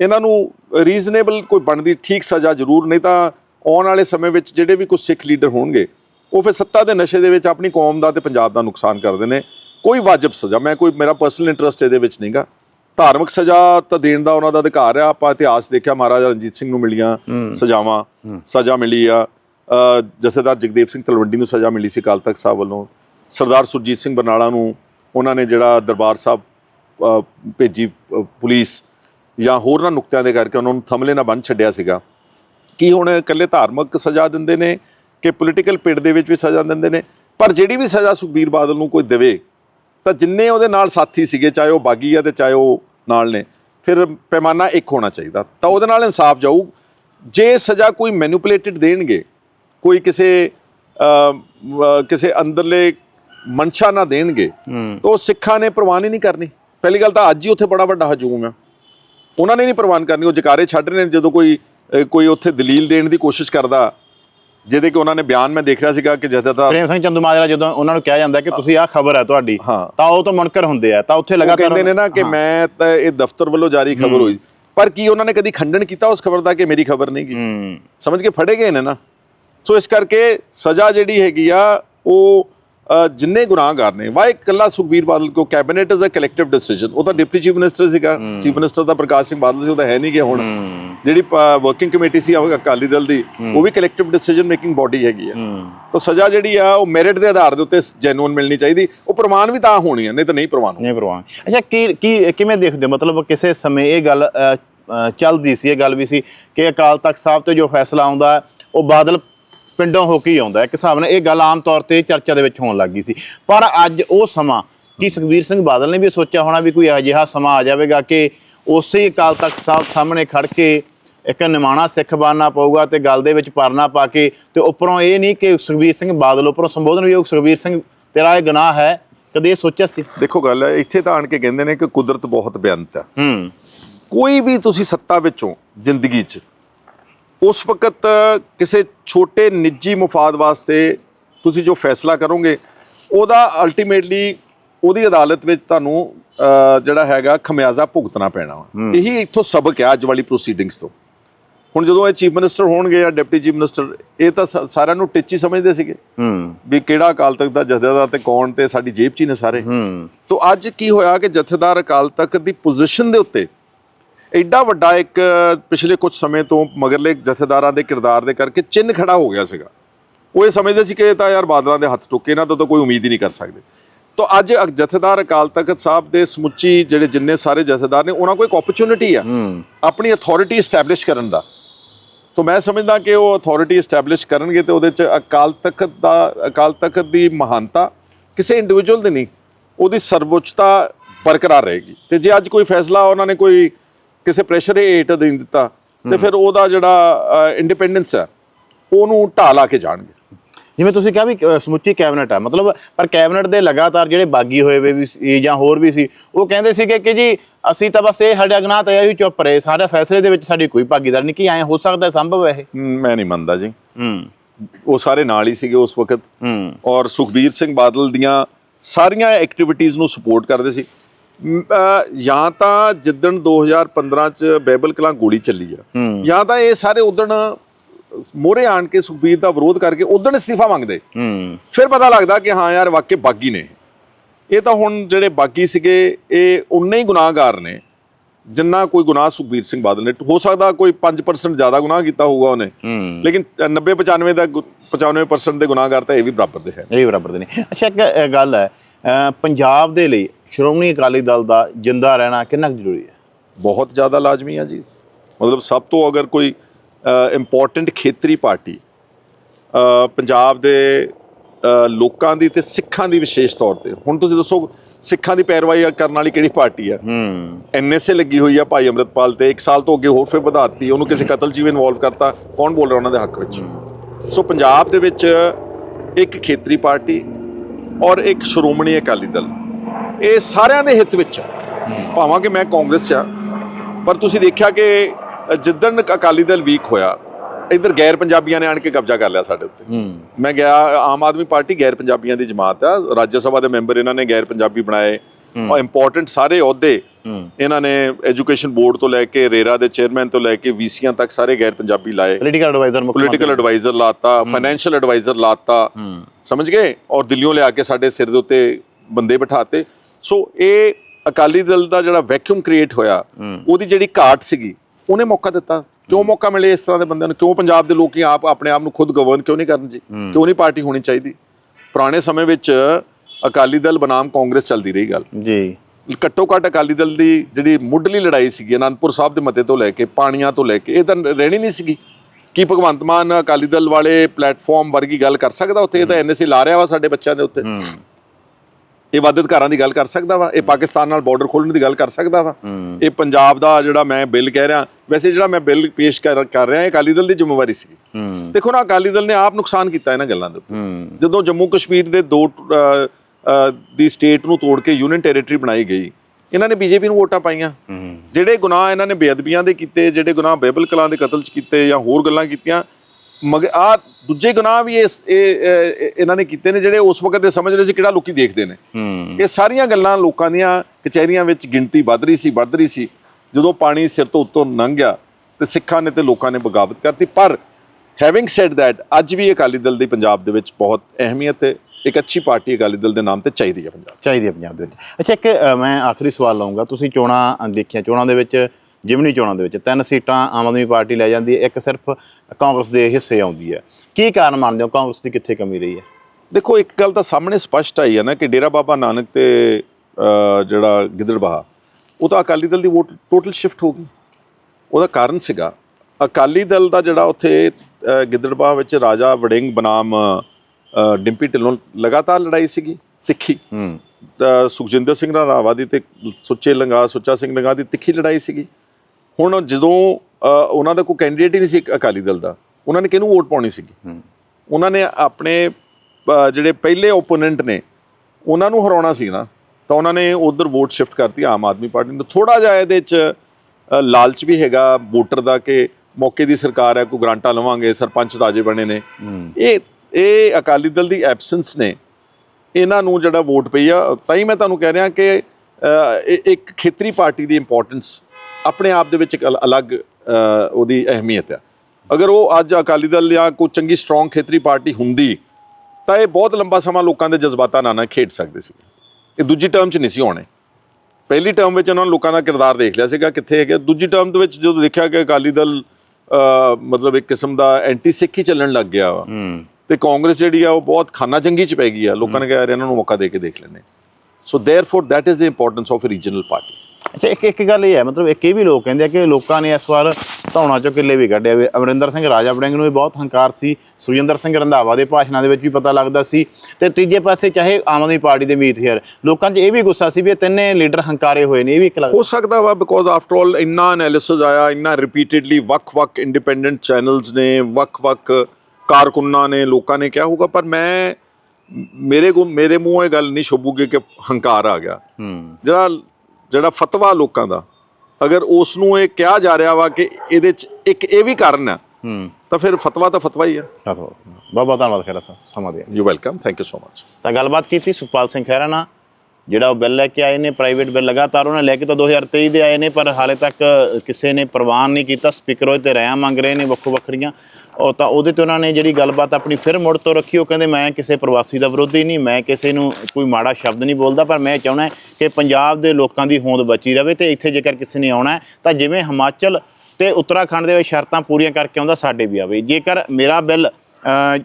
ਇਹਨਾਂ ਨੂੰ ਰੀਜ਼ਨੇਬਲ ਕੋਈ ਬਣਦੀ ਠੀਕ ਸਜ਼ਾ ਜ਼ਰੂਰ ਨਹੀਂ ਤਾਂ ਆਉਣ ਵਾਲੇ ਸਮੇਂ ਵਿੱਚ ਜਿਹੜੇ ਵੀ ਕੁਝ ਸਿੱਖ ਲੀਡਰ ਹੋਣਗੇ ਉਹ ਫਿਰ ਸੱਤਾ ਦੇ ਨਸ਼ੇ ਦੇ ਵਿੱਚ ਆਪਣੀ ਕੌਮ ਦਾ ਤੇ ਪੰਜਾਬ ਦਾ ਨੁਕਸਾਨ ਕਰਦੇ ਨੇ। ਕੋਈ ਵਾਜਬ ਸਜ਼ਾ ਮੈਂ ਕੋਈ ਮੇਰਾ ਪਰਸਨਲ ਇੰਟਰਸਟ ਇਹਦੇ ਵਿੱਚ ਨਹੀਂਗਾ। ਧਾਰਮਿਕ ਸਜ਼ਾ ਤਾਂ ਦੇਣ ਦਾ ਉਹਨਾਂ ਦਾ ਅਧਿਕਾਰ ਹੈ ਆਪਾਂ ਇਤਿਹਾਸ ਦੇਖਿਆ ਮਹਾਰਾਜਾ ਰਣਜੀਤ ਸਿੰਘ ਨੂੰ ਮਿਲੀਆਂ ਸਜ਼ਾਵਾਂ ਸਜ਼ਾ ਮਿਲੀ ਆ। ਜਥੇਦਾਰ ਜਗਦੇਵ ਸਿੰਘ ਤਲਵੰਡੀ ਨੂੰ ਸਜ਼ਾ ਮਿਲੀ ਸੀ ਅਕਾਲ ਤਖਤ ਸਾਹਿਬ ਵੱਲੋਂ। ਸਰਦਾਰ ਸੁਰਜੀਤ ਸਿੰਘ ਬਰਨਾਲਾ ਨੂੰ ਉਹਨਾਂ ਨੇ ਜਿਹੜਾ ਦਰਬਾਰ ਸਾਹਿਬ ਭੇਜੀ ਪੁਲਿਸ ਜਾਂ ਹੋਰਨਾਂ ਨੁਕਤਿਆਂ ਦੇ ਕਰਕੇ ਉਹਨਾਂ ਨੂੰ ਥਮਲੇ ਨਾਲ ਬੰਨ ਛੱਡਿਆ ਸੀਗਾ। ਕੀ ਹੁਣ ਇਕੱਲੇ ਧਾਰਮਿਕ ਸਜ਼ਾ ਦਿੰਦੇ ਨੇ ਕਿ ਪੋਲੀਟੀਕਲ ਪਿੜ ਦੇ ਵਿੱਚ ਵੀ ਸਜ਼ਾ ਦਿੰਦੇ ਨੇ। ਪਰ ਜਿਹੜੀ ਵੀ ਸਜ਼ਾ ਸੁਖਬੀਰ ਬਾਦਲ ਨੂੰ ਕੋਈ ਦੇਵੇ ਤਾਂ ਜਿੰਨੇ ਉਹਦੇ ਨਾਲ ਸਾਥੀ ਸੀਗੇ ਚਾਹੇ ਉਹ ਬਾਗੀ ਆ ਤੇ ਚਾਹੇ ਉਹ ਨਾਲ ਨੇ ਫਿਰ ਪੈਮਾਨਾ ਇੱਕ ਹੋਣਾ ਚਾਹੀਦਾ। ਤਾਂ ਉਹਦੇ ਨਾਲ ਇਨਸਾਫ ਜਾਊ। ਜੇ ਸਜ਼ਾ ਕੋਈ ਮੈਨੂਪੂਲੇਟਡ ਦੇਣਗੇ ਕੋਈ ਕਿਸੇ ਕਿਸੇ ਅੰਦਰਲੇ ਮਨਸ਼ਾ ਨਾ ਦੇਣਗੇ ਤਾਂ ਉਹ ਸਿੱਖਾਂ ਨੇ ਪ੍ਰਵਾਨ ਹੀ ਨਹੀਂ ਕਰਨੀ। ਪਹਿਲੀ ਗੱਲ ਤਾਂ ਅੱਜ ਹੀ ਉੱਥੇ ਬੜਾ ਵੱਡਾ ਹਜੂਮ ਆ। ਉਹਨਾਂ ਨੇ ਨਹੀਂ ਪ੍ਰਵਾਨ ਕਰਨੀ ਉਹ ਜਕਾਰੇ ਛੱਡ ਰਹੇ ਨੇ ਜਦੋਂ ਕੋਈ ਕੋਈ ਉੱਥੇ ਦਲੀਲ ਦੇਣ ਦੀ ਕੋਸ਼ਿਸ਼ ਕਰਦਾ ਜਿਹਦੇ ਕਿ ਉਹਨਾਂ ਨੇ ਬਿਆਨ ਮੈਂ ਦੇਖ ਰਿਹਾ ਸੀਗਾ ਕਿ ਜਥੇਦਾਰ ਪ੍ਰੇਮ ਸਿੰਘ ਚੰਦੂਮਾਜਰਾ ਜਦੋਂ ਉਹਨਾਂ ਨੂੰ ਕਿਹਾ ਜਾਂਦਾ ਕਿ ਤੁਸੀਂ ਆਹ ਖਬਰ ਹੈ ਤੁਹਾਡੀ। ਤਾਂ ਉਹ ਤਾਂ ਮੁਨਕਰ ਹੁੰਦੇ ਆ ਤਾਂ ਉੱਥੇ ਲਗਾਤਾਰ ਕਹਿੰਦੇ ਨੇ ਨਾ ਕਿ ਮੈਂ ਤਾਂ ਇਹ ਦਫ਼ਤਰ ਵੱਲੋਂ ਜਾਰੀ ਖਬਰ ਹੋਈ। ਪਰ ਕੀ ਉਹਨਾਂ ਨੇ ਕਦੀ ਖੰਡਨ ਕੀਤਾ ਉਸ ਖਬਰ ਦਾ ਕਿ ਮੇਰੀ ਖਬਰ ਨਹੀਂ ਹੂੰ। ਸਮਝ ਕੇ ਫੜੇ ਗਏ ਨੇ ਨਾ। ਸੋ ਇਸ ਕਰਕੇ ਸਜ਼ਾ ਜਿਹੜੀ ਹੈਗੀ ਆ ਉਹ ਜਿੰਨੇ ਗੁਨਾਹਗਾਰ ਨੇ ਵਾਹ ਇਕੱਲਾ ਸੁਖਬੀਰ ਬਾਦਲ ਕੋ cabinet is a collective decision ਉਹ ਤਾਂ ਡਿਪਟੀ ਚੀਫ ਮਿਨਿਸਟਰ ਸੀਗਾ। ਚੀਫ ਮਿਨਿਸਟਰ ਦਾ ਪ੍ਰਕਾਸ਼ ਸਿੰਘ ਬਾਦਲ ਸੀ ਉਹ ਤਾਂ ਹੈ ਨਹੀਂ ਕਿ ਹੁਣ ਜਿਹੜੀ ਵਰਕਿੰਗ ਕਮੇਟੀ ਸੀ ਅਕਾਲੀ ਦਲ ਦੀ ਉਹ ਵੀ ਕਲੈਕਟਿਵ ਡਿਸੀਜਨ ਮੇਕਿੰਗ ਬਾਡੀ ਹੈਗੀ ਹੈ। ਤਾਂ ਸਜ਼ਾ ਜਿਹੜੀ ਆ ਉਹ ਮੈਰਿਟ ਦੇ ਆਧਾਰ ਦੇ ਉੱਤੇ ਜੈਨੂਇਨ ਮਿਲਣੀ ਚਾਹੀਦੀ। ਉਹ ਪ੍ਰਮਾਣ ਵੀ ਤਾਂ ਹੋਣੀ ਹੈ ਨਹੀਂ ਤਾਂ ਨਹੀਂ ਪ੍ਰਮਾਣ ਨਹੀਂ ਪ੍ਰਵਾਨ ਅੱਛਾ ਕੀ ਕੀ ਕਿਵੇਂ ਦੇਖਦੇ ਮਤਲਬ ਕਿਸੇ ਸਮੇਂ ਇਹ ਗੱਲ ਚੱਲਦੀ ਸੀ ਇਹ ਗੱਲ ਵੀ ਸੀ ਕਿ ਅਕਾਲ ਤਖਤ ਸਾਹਿਬ ਤੇ ਜੋ ਫੈਸਲਾ ਆਉਂਦਾ ਉਹ ਬਾਦਲ ਪਿੰਡੋਂ ਹੋ ਕੇ ਹੀ ਆਉਂਦਾ ਹੈ। ਇੱਕ ਹਿਸਾਬ ਨਾਲ ਇਹ ਗੱਲ ਆਮ ਤੌਰ ਤੇ ਚਰਚਾ ਦੇ ਵਿੱਚ ਹੋਣ ਲੱਗ ਗਈ ਸੀ। ਪਰ ਅੱਜ ਉਹ ਸਮਾਂ ਕੀ ਸੁਖਬੀਰ ਸਿੰਘ ਬਾਦਲ ਨੇ ਵੀ ਸੋਚਿਆ ਹੋਣਾ ਵੀ ਕੋਈ ਅਜਿਹਾ ਸਮਾਂ ਆ ਜਾਵੇਗਾ ਕਿ ਉਸੇ ਅਕਾਲ ਤਖਤ ਸਾਹਿਬ ਸਾਹਮਣੇ ਖੜ ਕੇ ਇੱਕ ਨਿਮਾਣਾ ਸਿੱਖ ਬਣਨਾ ਪਊਗਾ ਤੇ ਗੱਲ ਦੇ ਵਿੱਚ ਪਰਨਾ ਪਾ ਕੇ ਤੇ ਉੱਪਰੋਂ ਇਹ ਨਹੀਂ ਕਿ ਸੁਖਬੀਰ ਸਿੰਘ ਬਾਦਲ ਉੱਪਰੋਂ ਸੰਬੋਧਨ ਵੀ ਉਹ ਸੁਖਬੀਰ ਸਿੰਘ ਤੇਰਾ ਇਹ ਗੁਨਾਹ ਹੈ ਕਦੇ ਇਹ ਸੋਚਿਆ ਸੀ? ਦੇਖੋ ਗੱਲ ਹੈ ਇੱਥੇ ਤਾਂ ਆਣ ਕੇ ਕਹਿੰਦੇ ਨੇ ਕਿ ਕੁਦਰਤ ਬਹੁਤ ਬੇਅੰਤ ਹੈ। ਹੂੰ। ਕੋਈ ਵੀ ਤੁਸੀਂ ਸੱਤਾ ਵਿੱਚੋਂ ਜ਼ਿੰਦਗੀ 'ਚ ਉਸ ਵਕਤ ਕਿਸੇ ਛੋਟੇ ਨਿੱਜੀ ਮੁਫਾਦ ਵਾਸਤੇ ਤੁਸੀਂ ਜੋ ਫੈਸਲਾ ਕਰੋਗੇ ਉਹਦਾ ਅਲਟੀਮੇਟਲੀ ਉਹਦੀ ਅਦਾਲਤ ਵਿੱਚ ਤੁਹਾਨੂੰ ਜਿਹੜਾ ਹੈਗਾ ਖਮਿਆਜ਼ਾ ਭੁਗਤਣਾ ਪੈਣਾ ਵਾ। ਇਹੀ ਇੱਥੋਂ ਸਬਕ ਹੈ ਅੱਜ ਵਾਲੀ ਪ੍ਰੋਸੀਡਿੰਗਸ ਤੋਂ। ਹੁਣ ਜਦੋਂ ਇਹ ਚੀਫ ਮਿਨਿਸਟਰ ਹੋਣਗੇ ਜਾਂ ਡਿਪਟੀ ਚੀਫ ਮਿਨਿਸਟਰ ਇਹ ਤਾਂ ਸਾਰਿਆਂ ਨੂੰ ਟਿੱਚੀ ਸਮਝਦੇ ਸੀਗੇ। ਹੂੰ। ਵੀ ਕਿਹੜਾ ਅਕਾਲ ਤਖਤ ਦਾ ਜਥੇਦਾਰ ਤੇ ਕੌਣ ਤੇ ਸਾਡੀ ਜੇਬ 'ਚ ਹੀ ਨੇ ਸਾਰੇ। ਹੂੰ। ਤੋ ਅੱਜ ਕੀ ਹੋਇਆ ਕਿ ਜਥੇਦਾਰ ਅਕਾਲ ਤਖਤ ਦੀ ਪੋਜੀਸ਼ਨ ਦੇ ਉੱਤੇ ਐਡਾ ਵੱਡਾ ਇੱਕ ਪਿਛਲੇ ਕੁਝ ਸਮੇਂ ਤੋਂ ਮਗਰਲੇ ਜਥੇਦਾਰਾਂ ਦੇ ਕਿਰਦਾਰ ਦੇ ਕਰਕੇ ਚਿੰਨ ਖੜਾ ਹੋ ਗਿਆ ਸੀਗਾ। ਉਹ ਇਹ ਸਮਝਦੇ ਸੀ ਕਿ ਇਹ ਤਾਂ ਯਾਰ ਬਾਦਲਾਂ ਦੇ ਹੱਥ ਟੁੱਕੇ ਇਹਨਾਂ ਤੋਂ ਤਾਂ ਕੋਈ ਉਮੀਦ ਹੀ ਨਹੀਂ ਕਰ ਸਕਦੇ। ਤੋ ਅੱਜ ਜਥੇਦਾਰ ਅਕਾਲ ਤਖਤ ਸਾਹਿਬ ਦੇ ਸਮੁੱਚੀ ਜਿਹੜੇ ਜਿੰਨੇ ਸਾਰੇ ਜਥੇਦਾਰ ਨੇ ਉਹਨਾਂ ਕੋਲ ਇੱਕ ਓਪਰਚੁਨਿਟੀ ਆ ਆਪਣੀ ਅਥਾਰਟੀ ਐਸਟੈਬਲਿਸ਼ ਕਰਨ ਦਾ। ਤੋ ਮੈਂ ਸਮਝਦਾ ਕਿ ਉਹ ਅਥਾਰਟੀ ਐਸਟੈਬਲਿਸ਼ ਕਰਨਗੇ ਤੇ ਉਹਦੇ ਚ ਅਕਾਲ ਤਖਤ ਦਾ ਅਕਾਲ ਤਖਤ ਦੀ ਮਹਾਨਤਾ ਕਿਸੇ ਇੰਡੀਵਿਜੂਅਲ ਦੀ ਨਹੀਂ ਉਹਦੀ ਸਰਵਉੱਚਤਾ ਬਰਕਰਾਰ ਰਹੇਗੀ। ਤੇ ਜੇ ਅੱਜ ਕੋਈ ਫੈਸਲਾ ਉਹਨਾਂ ਨੇ ਕੋਈ ਕਿਸੇ ਪ੍ਰੈਸ਼ਰ ਹੇਠ ਦੇ ਦਿੱਤਾ ਤੇ ਫਿਰ ਉਹਦਾ ਜਿਹੜਾ ਇੰਡੀਪੈਂਡੈਂਸ ਹੈ ਉਹਨੂੰ ਢਾਹ ਲਾ ਕੇ ਜਾਣਗੇ। ਜਿਵੇਂ ਤੁਸੀਂ ਕਿਹਾ ਵੀ ਸਮੁੱਚੀ ਕੈਬਨਿਟ ਹੈ ਮਤਲਬ ਪਰ ਕੈਬਨਿਟ ਦੇ ਲਗਾਤਾਰ ਜਿਹੜੇ ਬਾਗੀ ਹੋਏ ਵੇ ਵੀ ਸੀ ਜਾਂ ਹੋਰ ਵੀ ਸੀ ਉਹ ਕਹਿੰਦੇ ਸੀਗੇ ਕਿ ਜੀ ਅਸੀਂ ਤਾਂ ਬਸ ਇਹ ਸਾਡਾ ਗੁਨਾਹ ਤਾਂ ਹੀ ਚੁੱਪ ਰਹੇ ਸਾਰੇ ਫੈਸਲੇ ਦੇ ਵਿੱਚ ਸਾਡੀ ਕੋਈ ਭਾਗੀਦਾਰ ਨਹੀਂ ਕੀ ਐਂ ਹੋ ਸਕਦਾ ਸੰਭਵ ਹੈ ਇਹ? ਮੈਂ ਨਹੀਂ ਮੰਨਦਾ ਜੀ। ਹੂੰ। ਉਹ ਸਾਰੇ ਨਾਲ ਹੀ ਸੀਗੇ ਉਸ ਵਕਤ। ਹੂੰ। ਔਰ ਸੁਖਬੀਰ ਸਿੰਘ ਬਾਦਲ ਦੀਆਂ ਸਾਰੀਆਂ ਐਕਟੀਵਿਟੀਜ਼ ਨੂੰ ਸਪੋਰਟ ਕਰਦੇ ਸੀ। ਜਾਂ ਤਾਂ ਜਿੱਦਣ 2015 ਚ ਬੈਬਲ ਕਲਾਂ ਗੋਲੀ ਚੱਲੀ ਆ ਜਾਂ ਤਾਂ ਇਹ ਸਾਰੇ ਉਦਣ ਮੋਰੇ ਆਣ ਕੇ ਸੁਖਬੀਰ ਦਾ ਵਿਰੋਧ ਕਰਕੇ ਉਦਣ ਅਸਤੀਫਾ ਮੰਗਦੇ। ਫਿਰ ਪਤਾ ਲੱਗਦਾ ਕਿ ਹਾਂ ਯਾਰ ਵਾਕਈ ਬਾਗੀ ਨੇ ਇਹ। ਤਾਂ ਹੁਣ ਜਿਹੜੇ ਬਾਗੀ ਸੀਗੇ ਇਹ ਉਨੇ ਹੀ ਗੁਨਾਹਗਾਰ ਨੇ ਜਿੰਨਾ ਕੋਈ ਗੁਨਾਹ ਸੁਖਬੀਰ ਸਿੰਘ ਬਾਦਲ ਨੇ। ਹੋ ਸਕਦਾ ਕੋਈ 5% ਜ਼ਿਆਦਾ ਗੁਨਾਹ ਕੀਤਾ ਹੋਊਗਾ ਉਹਨੇ ਲੇਕਿਨ 90 95 ਦਾ ਗੁ- 95% ਦੇ ਗੁਨਾਹਗਾਰ ਤਾਂ ਇਹ ਵੀ ਬਰਾਬਰ ਦੇ ਹੈ। ਇਹ ਵੀ ਬਰਾਬਰ ਦੇ ਨਹੀਂ ਅੱਛਾ ਇੱਕ ਗੱਲ ਹੈ ਪੰਜਾਬ ਦੇ ਲਈ ਸ਼੍ਰੋਮਣੀ ਅਕਾਲੀ ਦਲ ਦਾ ਜਿੰਦਾ ਰਹਿਣਾ ਕਿੰਨਾ ਜ਼ਰੂਰੀ ਹੈ? ਬਹੁਤ ਜ਼ਿਆਦਾ ਲਾਜ਼ਮੀ ਆ ਜੀ। ਮਤਲਬ ਸਭ ਤੋਂ ਅਗਰ ਕੋਈ ਇੰਪੋਰਟੈਂਟ ਖੇਤਰੀ ਪਾਰਟੀ ਪੰਜਾਬ ਦੇ ਲੋਕਾਂ ਦੀ ਤੇ ਸਿੱਖਾਂ ਦੀ ਵਿਸ਼ੇਸ਼ ਤੌਰ ਤੇ। ਹੁਣ ਤੁਸੀਂ ਦੱਸੋ ਸਿੱਖਾਂ ਦੀ ਪੈਰਵਾਈ ਕਰਨ ਵਾਲੀ ਕਿਹੜੀ ਪਾਰਟੀ ਆ ਹੂੰ। ਐਨਐਸਏ ਲੱਗੀ ਹੋਈ ਆ ਭਾਈ ਅੰਮ੍ਰਿਤਪਾਲ ਤੇ ਇੱਕ ਸਾਲ ਤੋਂ ਅੱਗੇ ਹੋਰ ਫਿਰ ਵਧਾਤੀ ਉਹਨੂੰ ਕਿਸੇ ਕਤਲ 'ਚ ਵੀ ਇਨਵੋਲਵ ਕਰਤਾ ਕੌਣ ਬੋਲ ਰਿਹਾ ਉਹਨਾਂ ਦੇ ਹੱਕ ਵਿੱਚ? ਸੋ ਪੰਜਾਬ ਦੇ ਵਿੱਚ ਇੱਕ ਖੇਤਰੀ ਪਾਰਟੀ ਔਰ ਇੱਕ ਸ਼੍ਰੋਮਣੀ ਅਕਾਲੀ ਦਲ। ਇਹ ਸਾਰਿਆਂ ਦੇ ਹਿੱਤ ਵਿੱਚ ਭਾਵਾਂ ਕਿ ਮੈਂ ਕਾਂਗਰਸ 'ਚ ਆ। ਪਰ ਤੁਸੀਂ ਦੇਖਿਆ ਕਿ ਜਿੱਦਣ ਅਕਾਲੀ ਦਲ ਵੀਕ ਹੋਇਆ ਇੱਧਰ ਗੈਰ ਪੰਜਾਬੀਆਂ ਨੇ ਆਣ ਕੇ ਕਬਜ਼ਾ ਕਰ ਲਿਆ ਸਾਡੇ ਉੱਤੇ। ਮੈਂ ਗਿਆ ਆਮ ਆਦਮੀ ਪਾਰਟੀ ਗੈਰ ਪੰਜਾਬੀਆਂ ਦੀ ਜਮਾਤ ਆ। ਰਾਜ ਸਭਾ ਦੇ ਮੈਂਬਰ ਇਹਨਾਂ ਨੇ ਗੈਰ ਪੰਜਾਬੀ ਬਣਾਏ। ਔਰ ਇੰਪੋਰਟੈਂਟ ਸਾਰੇ ਅਹੁਦੇ ਇਹਨਾਂ ਨੇ ਐਜੂਕੇਸ਼ਨ ਬੋਰਡ ਤੋਂ ਲੈ ਕੇ ਰੇਰਾ ਦੇ ਚੇਅਰਮੈਨ ਤੋਂ ਲੈ ਕੇ ਵੀਸੀਆਂ ਤੱਕ ਸਾਰੇ ਗੈਰ ਪੰਜਾਬੀ ਲਾਏ। ਪੋਲੀਟੀਕਲ ਐਡਵਾਈਜ਼ਰ ਮੁੱਖ ਪੋਲੀਟੀਕਲ ਐਡਵਾਈਜ਼ਰ ਲਾਤਾ ਫਾਈਨੈਂਸ਼ੀਅਲ ਐਡਵਾਈਜ਼ਰ ਲਾਤਾ। ਸਮਝ ਗਏ? ਔਰ ਦਿੱਲੀੋਂ ਲਿਆ ਕੇ ਸਾਡੇ ਸਿਰ ਦੇ ਉੱਤੇ ਬੰਦੇ ਬਿਠਾਤੇ। ਸੋ ਇਹ ਅਕਾਲੀ ਦਲ ਦਾ ਜਿਹੜਾ ਵੈਕਿਊਮ ਕ੍ਰੀਏਟ ਹੋਇਆ। ਉਹਦੀ ਜਿਹੜੀ ਘਾਟ ਸੀਗੀ ਉਹਨੇ ਮੌਕਾ ਦਿੱਤਾ। ਕਿਉਂ ਮੌਕਾ ਮਿਲੇ ਇਸ ਤਰ੍ਹਾਂ ਦੇ ਬੰਦਿਆਂ ਨੂੰ? ਕਿਉਂ ਪੰਜਾਬ ਦੇ ਲੋਕੀ ਆਪ ਆਪਣੇ ਆਪ ਨੂੰ ਖੁਦ ਗਵਰਨ ਕਿਉਂ ਨਹੀਂ ਕਰਨ ਜੀ? ਕਿਉਂ ਨਹੀਂ ਪਾਰਟੀ ਹੋਣੀ ਚਾਹੀਦੀ? ਪੁਰਾਣੇ ਸਮੇਂ ਵਿੱਚ ਅਕਾਲੀ ਦਲ ਬਨਾਮ ਕਾਂਗਰਸ ਚੱਲਦੀ ਰਹੀ ਗੱਲ। ਜੀ। ਘੱਟੋ ਘੱਟ ਅਕਾਲੀ ਦਲ ਦੀ ਜਿਹੜੀ ਮੁੱਢਲੀ ਲੜਾਈ ਸੀਗੀ ਅਨੰਦਪੁਰ ਸਾਹਿਬ ਦੇ ਮਤੇ ਤੋਂ ਲੈ ਕੇ ਪਾਣੀਆਂ ਤੋਂ ਲੈ ਕੇ ਇਹ ਤਾਂ ਰਹਿਣੀ ਨਹੀਂ ਸੀਗੀ। ਕੀ ਭਗਵੰਤ ਮਾਨ ਅਕਾਲੀ ਦਲ ਵਾਲੇ ਪਲੇਟਫਾਰਮ ਵਰਗੀ ਗੱਲ ਕਰ ਸਕਦਾ ਉੱਥੇ? ਇਹ ਤਾਂ ਐਨਐਸਏ ਲਾ ਰਿਹਾ ਵਾ ਸਾਡੇ ਬੱਚਿਆਂ ਦੇ ਉੱਤੇ। ਇਹ ਵੱਧ ਅਧਿਕਾਰਾਂ ਦੀ ਗੱਲ ਕਰ ਸਕਦਾ ਵਾ। ਇਹ ਪਾਕਿਸਤਾਨ ਨਾਲ ਬਾਰਡਰ ਖੋਲਣ ਦੀ ਗੱਲ ਕਰ ਸਕਦਾ ਵਾ। ਇਹ ਪੰਜਾਬ ਦਾ ਜਿਹੜਾ ਮੈਂ ਬਿੱਲ ਕਹਿ ਰਿਹਾ ਵੈਸੇ ਜਿਹੜਾ ਮੈਂ ਬਿੱਲ ਪੇਸ਼ ਕਰ ਰਿਹਾ ਇਹ ਅਕਾਲੀ ਦਲ ਦੀ ਜ਼ਿੰਮੇਵਾਰੀ ਸੀ ਦੇਖੋ ਨਾ ਅਕਾਲੀ ਦਲ ਨੇ ਆਪ ਨੁਕਸਾਨ ਕੀਤਾ ਇਹਨਾਂ ਗੱਲਾਂ ਦੇ ਉੱਤੇ। ਜਦੋਂ ਜੰਮੂ ਕਸ਼ਮੀਰ ਦੇ ਦੋ ਦੀ ਸਟੇਟ ਨੂੰ ਤੋੜ ਕੇ ਯੂਨੀਅਨ ਟੈਰੀਟਰੀ ਬਣਾਈ ਗਈ। ਇਹਨਾਂ ਨੇ ਬੀਜੇਪੀ ਨੂੰ ਵੋਟਾਂ ਪਾਈਆਂ। ਜਿਹੜੇ ਗੁਨਾਹ ਇਹਨਾਂ ਨੇ ਬੇਅਦਬੀਆਂ ਦੇ ਕੀਤੇ ਜਿਹੜੇ ਗੁਨਾਹ ਬੇਬਲ ਕਲਾਂ ਦੇ ਕਤਲ ਚ ਕੀਤੇ ਜਾਂ ਹੋਰ ਗੱਲਾਂ ਕੀਤੀਆਂ ਮਗ ਆ ਦੂਜੇ ਗੁਨਾਹ ਵੀ ਇਸ ਇਹ ਇਹ- ਇਹਨਾਂ ਨੇ ਕੀਤੇ ਨੇ ਜਿਹੜੇ ਉਸ ਵਕਤ ਦੇ ਸਮਝ ਰਹੇ ਸੀ ਕਿਹੜਾ ਲੋਕੀ ਦੇਖਦੇ ਨੇ। ਇਹ ਸਾਰੀਆਂ ਗੱਲਾਂ ਲੋਕਾਂ ਦੀਆਂ ਕਚਹਿਰੀਆਂ ਵਿੱਚ ਗਿਣਤੀ ਵੱਧ ਰਹੀ ਸੀ ਵੱਧ ਰਹੀ ਸੀ। ਜਦੋਂ ਪਾਣੀ ਸਿਰ ਤੋਂ ਉੱਤੋਂ ਲੰਘ ਗਿਆ ਤੇ ਸਿੱਖਾਂ ਨੇ ਤੇ ਲੋਕਾਂ ਨੇ ਬਗਾਵਤ ਕਰਤੀ। ਪਰ ਹੈਵਿੰਗ ਸੈਡ ਥੈਟ ਅੱਜ ਵੀ ਅਕਾਲੀ ਦਲ ਦੀ ਪੰਜਾਬ ਦੇ ਵਿੱਚ ਬਹੁਤ ਅਹਿਮੀਅਤ ਹੈ। ਇੱਕ ਅੱਛੀ ਪਾਰਟੀ ਅਕਾਲੀ ਦਲ ਦੇ ਨਾਮ ਤੇ ਚਾਹੀਦੀ ਹੈ ਪੰਜਾਬ। ਚਾਹੀਦੀ ਹੈ ਪੰਜਾਬ ਦੇ ਵਿੱਚ। ਅੱਛਾ ਇੱਕ ਅ, ਮੈਂ ਆਖਰੀ ਸਵਾਲ ਲਾਉਂਗਾ। ਤੁਸੀਂ ਚੋਣਾਂ ਅ, ਦੇਖੀਆਂ ਚੋਣਾਂ ਦੇ ਵਿੱਚ ਜਿਮਨੀ ਚੋਣਾਂ ਦੇ ਵਿੱਚ ਤਿੰਨ ਸੀਟਾਂ ਆਮ ਆਦਮੀ ਪਾਰਟੀ ਲੈ ਜਾਂਦੀ ਹੈ ਇੱਕ ਸਿਰਫ ਕਾਂਗਰਸ ਦੇ ਹਿੱਸੇ ਆਉਂਦੀ ਹੈ। ਕੀ ਕਾਰਨ ਮੰਨਦੇ ਹੋ? ਕਾਂਗਰਸ ਦੀ ਕਿੱਥੇ ਕਮੀ ਰਹੀ ਹੈ? ਦੇਖੋ ਇੱਕ ਗੱਲ ਤਾਂ ਸਾਹਮਣੇ ਸਪਸ਼ਟ ਆਈ ਹੈ ਨਾ ਕਿ ਡੇਰਾ ਬਾਬਾ ਨਾਨਕ ਤੇ ਜਿਹੜਾ ਗਿੱਦੜਬਾਹਾ ਉਹ ਤਾਂ ਅਕਾਲੀ ਦਲ ਦੀ ਵੋਟ ਟੋਟਲ ਸ਼ਿਫਟ ਹੋ ਗਈ। ਉਹਦਾ ਕਾਰਨ ਸੀਗਾ ਅਕਾਲੀ ਦਲ ਦਾ ਜਿਹੜਾ ਉੱਥੇ ਅਹ, ਗਿੱਦੜਬਾਹਾ ਵਿੱਚ ਰਾਜਾ ਵੜਿੰਗ ਬਨਾਮ ਡਿੰਪੀ ਢਿੱਲੋਂ ਲਗਾਤਾਰ ਲੜਾਈ ਸੀਗੀ ਤਿੱਖੀ। ਹੂੰ। ਸੁਖਜਿੰਦਰ ਸਿੰਘ ਰੰਧਾਵਾ ਦੀ ਤੇ ਸੁੱਚੇ ਲੰਗਾ ਸੁੱਚਾ ਸਿੰਘ ਲੰਗਾ ਦੀ ਤਿੱਖੀ ਲੜਾਈ ਸੀਗੀ। ਹੁਣ ਜਦੋਂ ਉਹਨਾਂ ਦਾ ਕੋਈ ਕੈਂਡੀਡੇਟ ਹੀ ਨਹੀਂ ਸੀ ਅਕਾਲੀ ਦਲ ਦਾ ਉਹਨਾਂ ਨੇ ਕਿਹਨੂੰ ਵੋਟ ਪਾਉਣੀ ਸੀਗੀ? ਹੂੰ। ਉਹਨਾਂ ਨੇ ਆਪਣੇ ਜਿਹੜੇ ਪਹਿਲੇ ਓਪੋਨੈਂਟ ਨੇ ਉਹਨਾਂ ਨੂੰ ਹਰਾਉਣਾ ਸੀ ਨਾ ਤਾਂ ਉਹਨਾਂ ਨੇ ਉਧਰ ਵੋਟ ਸ਼ਿਫਟ ਕਰਤੀ ਆਮ ਆਦਮੀ ਪਾਰਟੀ ਨੂੰ। ਥੋੜਾ ਜਿਹਾ ਇਹਦੇ ਚ ਲਾਲਚ ਵੀ ਹੈਗਾ ਵੋਟਰ ਦਾ ਕਿ ਮੌਕੇ ਦੀ ਸਰਕਾਰ ਹੈ ਕੋਈ ਗਰਾਂਟਾਂ ਲਵਾਂਗੇ ਸਰਪੰਚ ਤਾਜੇ ਬਣੇ ਨੇ। ਇਹ ਇਹ ਅਕਾਲੀ ਦਲ ਦੀ ਐਬਸੈਂਸ ਨੇ। ਇਹਨਾਂ ਨੂੰ ਜਿਹੜਾ ਵੋਟ ਪਈ ਆ, ਤਾਂ ਹੀ ਮੈਂ ਤੁਹਾਨੂੰ ਕਹਿ ਰਿਹਾ ਕਿ ਇਹ ਇੱਕ ਖੇਤਰੀ ਪਾਰਟੀ ਦੀ ਇੰਪੋਰਟੈਂਸ ਆਪਣੇ ਆਪ ਦੇ ਵਿੱਚ ਇੱਕ ਅਲ- ਅਲੱਗ ਉਹਦੀ ਅਹਿਮੀਅਤ ਆ। ਅਗਰ ਉਹ ਅੱਜ ਅਕਾਲੀ ਦਲ ਜਾਂ ਕੋਈ ਚੰਗੀ ਸਟਰੋਂਗ ਖੇਤਰੀ ਪਾਰਟੀ ਹੁੰਦੀ, ਤਾਂ ਇਹ ਬਹੁਤ ਲੰਬਾ ਸਮਾਂ ਲੋਕਾਂ ਦੇ ਜਜ਼ਬਾਤਾਂ ਨਾਲ ਨਾ ਖੇਡ ਸਕਦੇ ਸੀ ਇਹ ਦੂਜੀ ਟਰਮ 'ਚ ਨਹੀਂ ਸੀ ਆਉਣੇ। ਪਹਿਲੀ ਟਰਮ ਵਿੱਚ ਉਹਨਾਂ ਨੇ ਲੋਕਾਂ ਦਾ ਕਿਰਦਾਰ ਦੇਖ ਲਿਆ ਸੀਗਾ ਕਿੱਥੇ ਹੈਗੇ। ਦੂਜੀ ਟਰਮ ਦੇ ਵਿੱਚ ਜਦੋਂ ਦੇਖਿਆ ਕਿ ਅਕਾਲੀ ਦਲ ਮਤਲਬ ਇੱਕ ਕਿਸਮ ਦਾ ਐਂਟੀ ਸਿੱਖ ਹੀ ਚੱਲਣ ਲੱਗ ਗਿਆ ਵਾ ਤੇ ਕਾਂਗਰਸ ਜਿਹੜੀ ਆ ਉਹ ਬਹੁਤ ਖਾਨਾ ਜੰਗੀ ਚ ਪੈ ਗਈ ਆ। ਲੋਕਾਂ ਨੇ ਕਹਿ ਯਾਰ ਇਹਨਾਂ ਨੂੰ ਮੌਕਾ ਦੇ ਕੇ ਦੇਖ ਲੈਣੇ so therefore that is the importance of regional party ਅੱਛਾ ਇੱਕ ਇੱਕ ਗੱਲ ਇਹ ਹੈ ਮਤਲਬ ਇੱਕ ਇਹ ਵੀ ਲੋਕ ਕਹਿੰਦੇ ਆ ਕਿ ਲੋਕਾਂ ਨੇ ਇਸ ਵਾਰ ਧੌਣਾ ਚੋਂ ਕਿੱਲੇ ਵੀ ਕੱਢਿਆ। ਵੇ ਅਮਰਿੰਦਰ ਸਿੰਘ ਰਾਜਾ ਵੜਿੰਗ ਨੂੰ ਵੀ ਬਹੁਤ ਹੰਕਾਰ ਸੀ। ਸੁਰਿੰਦਰ ਸਿੰਘ ਰੰਧਾਵਾ ਦੇ ਭਾਸ਼ਣਾਂ ਦੇ ਵਿੱਚ ਵੀ ਪਤਾ ਲੱਗਦਾ ਸੀ। ਤੇ ਤੀਜੇ ਪਾਸੇ ਚਾਹੇ ਆਮ ਆਦਮੀ ਪਾਰਟੀ ਦੇ ਮੀਤ ਹੇਰ ਲੋਕਾਂ 'ਚ ਇਹ ਵੀ ਗੁੱਸਾ ਸੀ ਵੀ ਇਹ ਤਿੰਨੇ ਲੀਡਰ ਹੰਕਾਰੇ ਹੋਏ ਨੇ ਇਹ ਵੀ ਇੱਕ ਲੱਗਦਾ ਹੋ ਸਕਦਾ ਵਾ ਬਿਕੋਜ਼ ਆਫਟਰ ਆਲ ਇੰਨਾ ਐਨਾਲਿਸਿਸ ਆਇਆ ਇੰਨਾ ਰਿਪੀਟਿਡਲੀ ਵੱਖ-ਵੱਖ ਇੰਡੀਪੈਂਡੈਂਟ ਚੈਨਲਸ ਨੇ ਵੱਖ-ਵੱਖ ਕਾਰਕੁਨਾਂ ਨੇ ਲੋਕਾਂ ਨੇ ਕਿਹਾ ਹੋਊਗਾ ਪਰ ਮੈਂ ਮੇਰੇ ਕੋ ਮੇਰੇ ਮੂੰਹੋਂ ਇਹ ਗੱਲ ਨਹੀਂ ਸ਼ੁਭੂਗੀ ਕਿ ਹੰਕਾਰ ਆ ਗਿਆ। ਹੂੰ। ਜਿਹੜਾ ਜਿਹੜਾ ਫਤਵਾ ਲੋਕਾਂ ਦਾ ਅਗਰ ਉਸ ਨੂੰ ਇਹ ਕਿਹਾ ਜਾ ਰਿਹਾ ਵਾ ਕਿ ਇਹਦੇ ਚ ਇੱਕ ਇਹ ਵੀ ਕਾਰਨ ਹੈ ਹੂੰ। ਤਾਂ ਫਿਰ ਫਤਵਾ ਤਾਂ ਫਤਵਾ ਹੀ ਆ। ਚਲੋ ਬਹੁਤ ਬਹੁਤ ਧੰਨਵਾਦ ਖੈਰਾ ਸਾਹਿਬ ਸਮਾਂ ਦੇ you welcome thank you so much ਤਾਂ ਗੱਲਬਾਤ ਕੀਤੀ ਸੁਖਪਾਲ ਸਿੰਘ ਖਹਿਰਾ ਨਾਲ ਜਿਹੜਾ ਉਹ ਬਿੱਲ ਲੈ ਕੇ ਆਏ ਨੇ ਪ੍ਰਾਈਵੇਟ ਬਿੱਲ ਲਗਾਤਾਰ ਉਹਨਾਂ ਲੈ ਕੇ ਤਾਂ 2023 ਦੇ ਆਏ ਨੇ ਪਰ ਹਾਲੇ ਤੱਕ ਕਿਸੇ ਨੇ ਪ੍ਰਵਾਨ ਨਹੀਂ ਕੀਤਾ ਸਪੀਕਰ ਉਹਦੇ ਤੇ ਰਾਇਆਂ ਮੰਗ ਰਹੇ ਨੇ ਵੱਖੋ ਵੱਖਰੀਆਂ ਉਹ ਤਾਂ ਉਹਦੇ ਤੇ ਉਹਨਾਂ ਨੇ ਜਿਹੜੀ ਗੱਲਬਾਤ ਆਪਣੀ ਫਿਰ ਮੁੜ ਤੋਂ ਰੱਖੀ, ਉਹ ਕਹਿੰਦੇ ਮੈਂ ਕਿਸੇ ਪ੍ਰਵਾਸੀ ਦਾ ਵਿਰੋਧੀ ਨਹੀਂ, ਮੈਂ ਕਿਸੇ ਨੂੰ ਕੋਈ ਮਾੜਾ ਸ਼ਬਦ ਨਹੀਂ ਬੋਲਦਾ, ਪਰ ਮੈਂ ਚਾਹੁੰਦਾ ਕਿ ਪੰਜਾਬ ਦੇ ਲੋਕਾਂ ਦੀ ਹੋਂਦ ਬਚੀ ਰਵੇ ਤੇ ਇੱਥੇ ਜੇਕਰ ਕਿਸੇ ਨੇ ਆਉਣਾ ਤਾਂ ਜਿਵੇਂ ਹਿਮਾਚਲ ਤੇ ਉੱਤਰਾਖੰਡ ਦੇ ਵਿੱਚ ਸ਼ਰਤਾਂ ਪੂਰੀਆਂ ਕਰਕੇ ਆਉਂਦਾ, ਸਾਡੇ ਵੀ ਆਵੇ। ਜੇਕਰ ਮੇਰਾ ਬਿੱਲ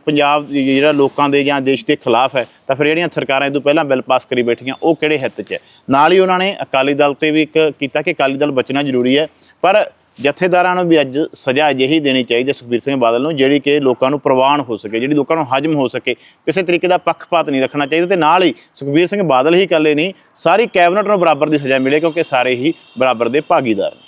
ਪੰਜਾਬ ਜਿਹੜਾ ਲੋਕਾਂ ਦੇ ਜਾਂ ਦੇਸ਼ ਦੇ ਖਿਲਾਫ ਹੈ, ਤਾਂ ਫਿਰ ਜਿਹੜੀਆਂ ਸਰਕਾਰਾਂ ਇਹ ਤੋਂ ਪਹਿਲਾਂ ਬਿੱਲ ਪਾਸ ਕਰੀ ਬੈਠੀਆਂ, ਉਹ ਕਿਹੜੇ ਹਿੱਤ 'ਚ ਹੈ? ਨਾਲ ਹੀ ਉਹਨਾਂ ਨੇ ਅਕਾਲੀ ਦਲ ਤੇ ਵੀ ਇੱਕ ਕੀਤਾ ਕਿ ਅਕਾਲੀ ਦਲ ਬਚਣਾ ਜ਼ਰੂਰੀ ਹੈ, ਪਰ ਜਥੇਦਾਰਾਂ ਨੂੰ ਵੀ ਅੱਜ ਸਜ਼ਾ ਅਜਿਹੀ ਦੇਣੀ ਚਾਹੀਦੀ ਹੈ ਸੁਖਬੀਰ ਸਿੰਘ ਬਾਦਲ ਨੂੰ, ਜਿਹੜੀ ਕਿ ਲੋਕਾਂ ਨੂੰ ਪ੍ਰਵਾਨ ਹੋ ਸਕੇ, ਜਿਹੜੀ ਲੋਕਾਂ ਨੂੰ ਹਜਮ ਹੋ ਸਕੇ, ਕਿਸੇ ਤਰੀਕੇ ਦਾ ਪੱਖਪਾਤ ਨਹੀਂ ਰੱਖਣਾ ਚਾਹੀਦਾ ਤੇ ਨਾਲ ਹੀ ਸੁਖਬੀਰ ਸਿੰਘ ਬਾਦਲ ਹੀ ਇਕੱਲੇ ਨਹੀਂ, ਸਾਰੀ ਕੈਬਨਿਟ ਨੂੰ ਬਰਾਬਰ ਦੀ ਸਜ਼ਾ ਮਿਲੇ ਕਿਉਂਕਿ ਸਾਰੇ ਹੀ ਬਰਾਬਰ ਦੇ ਭਾਗੀਦਾਰ ਨੇ।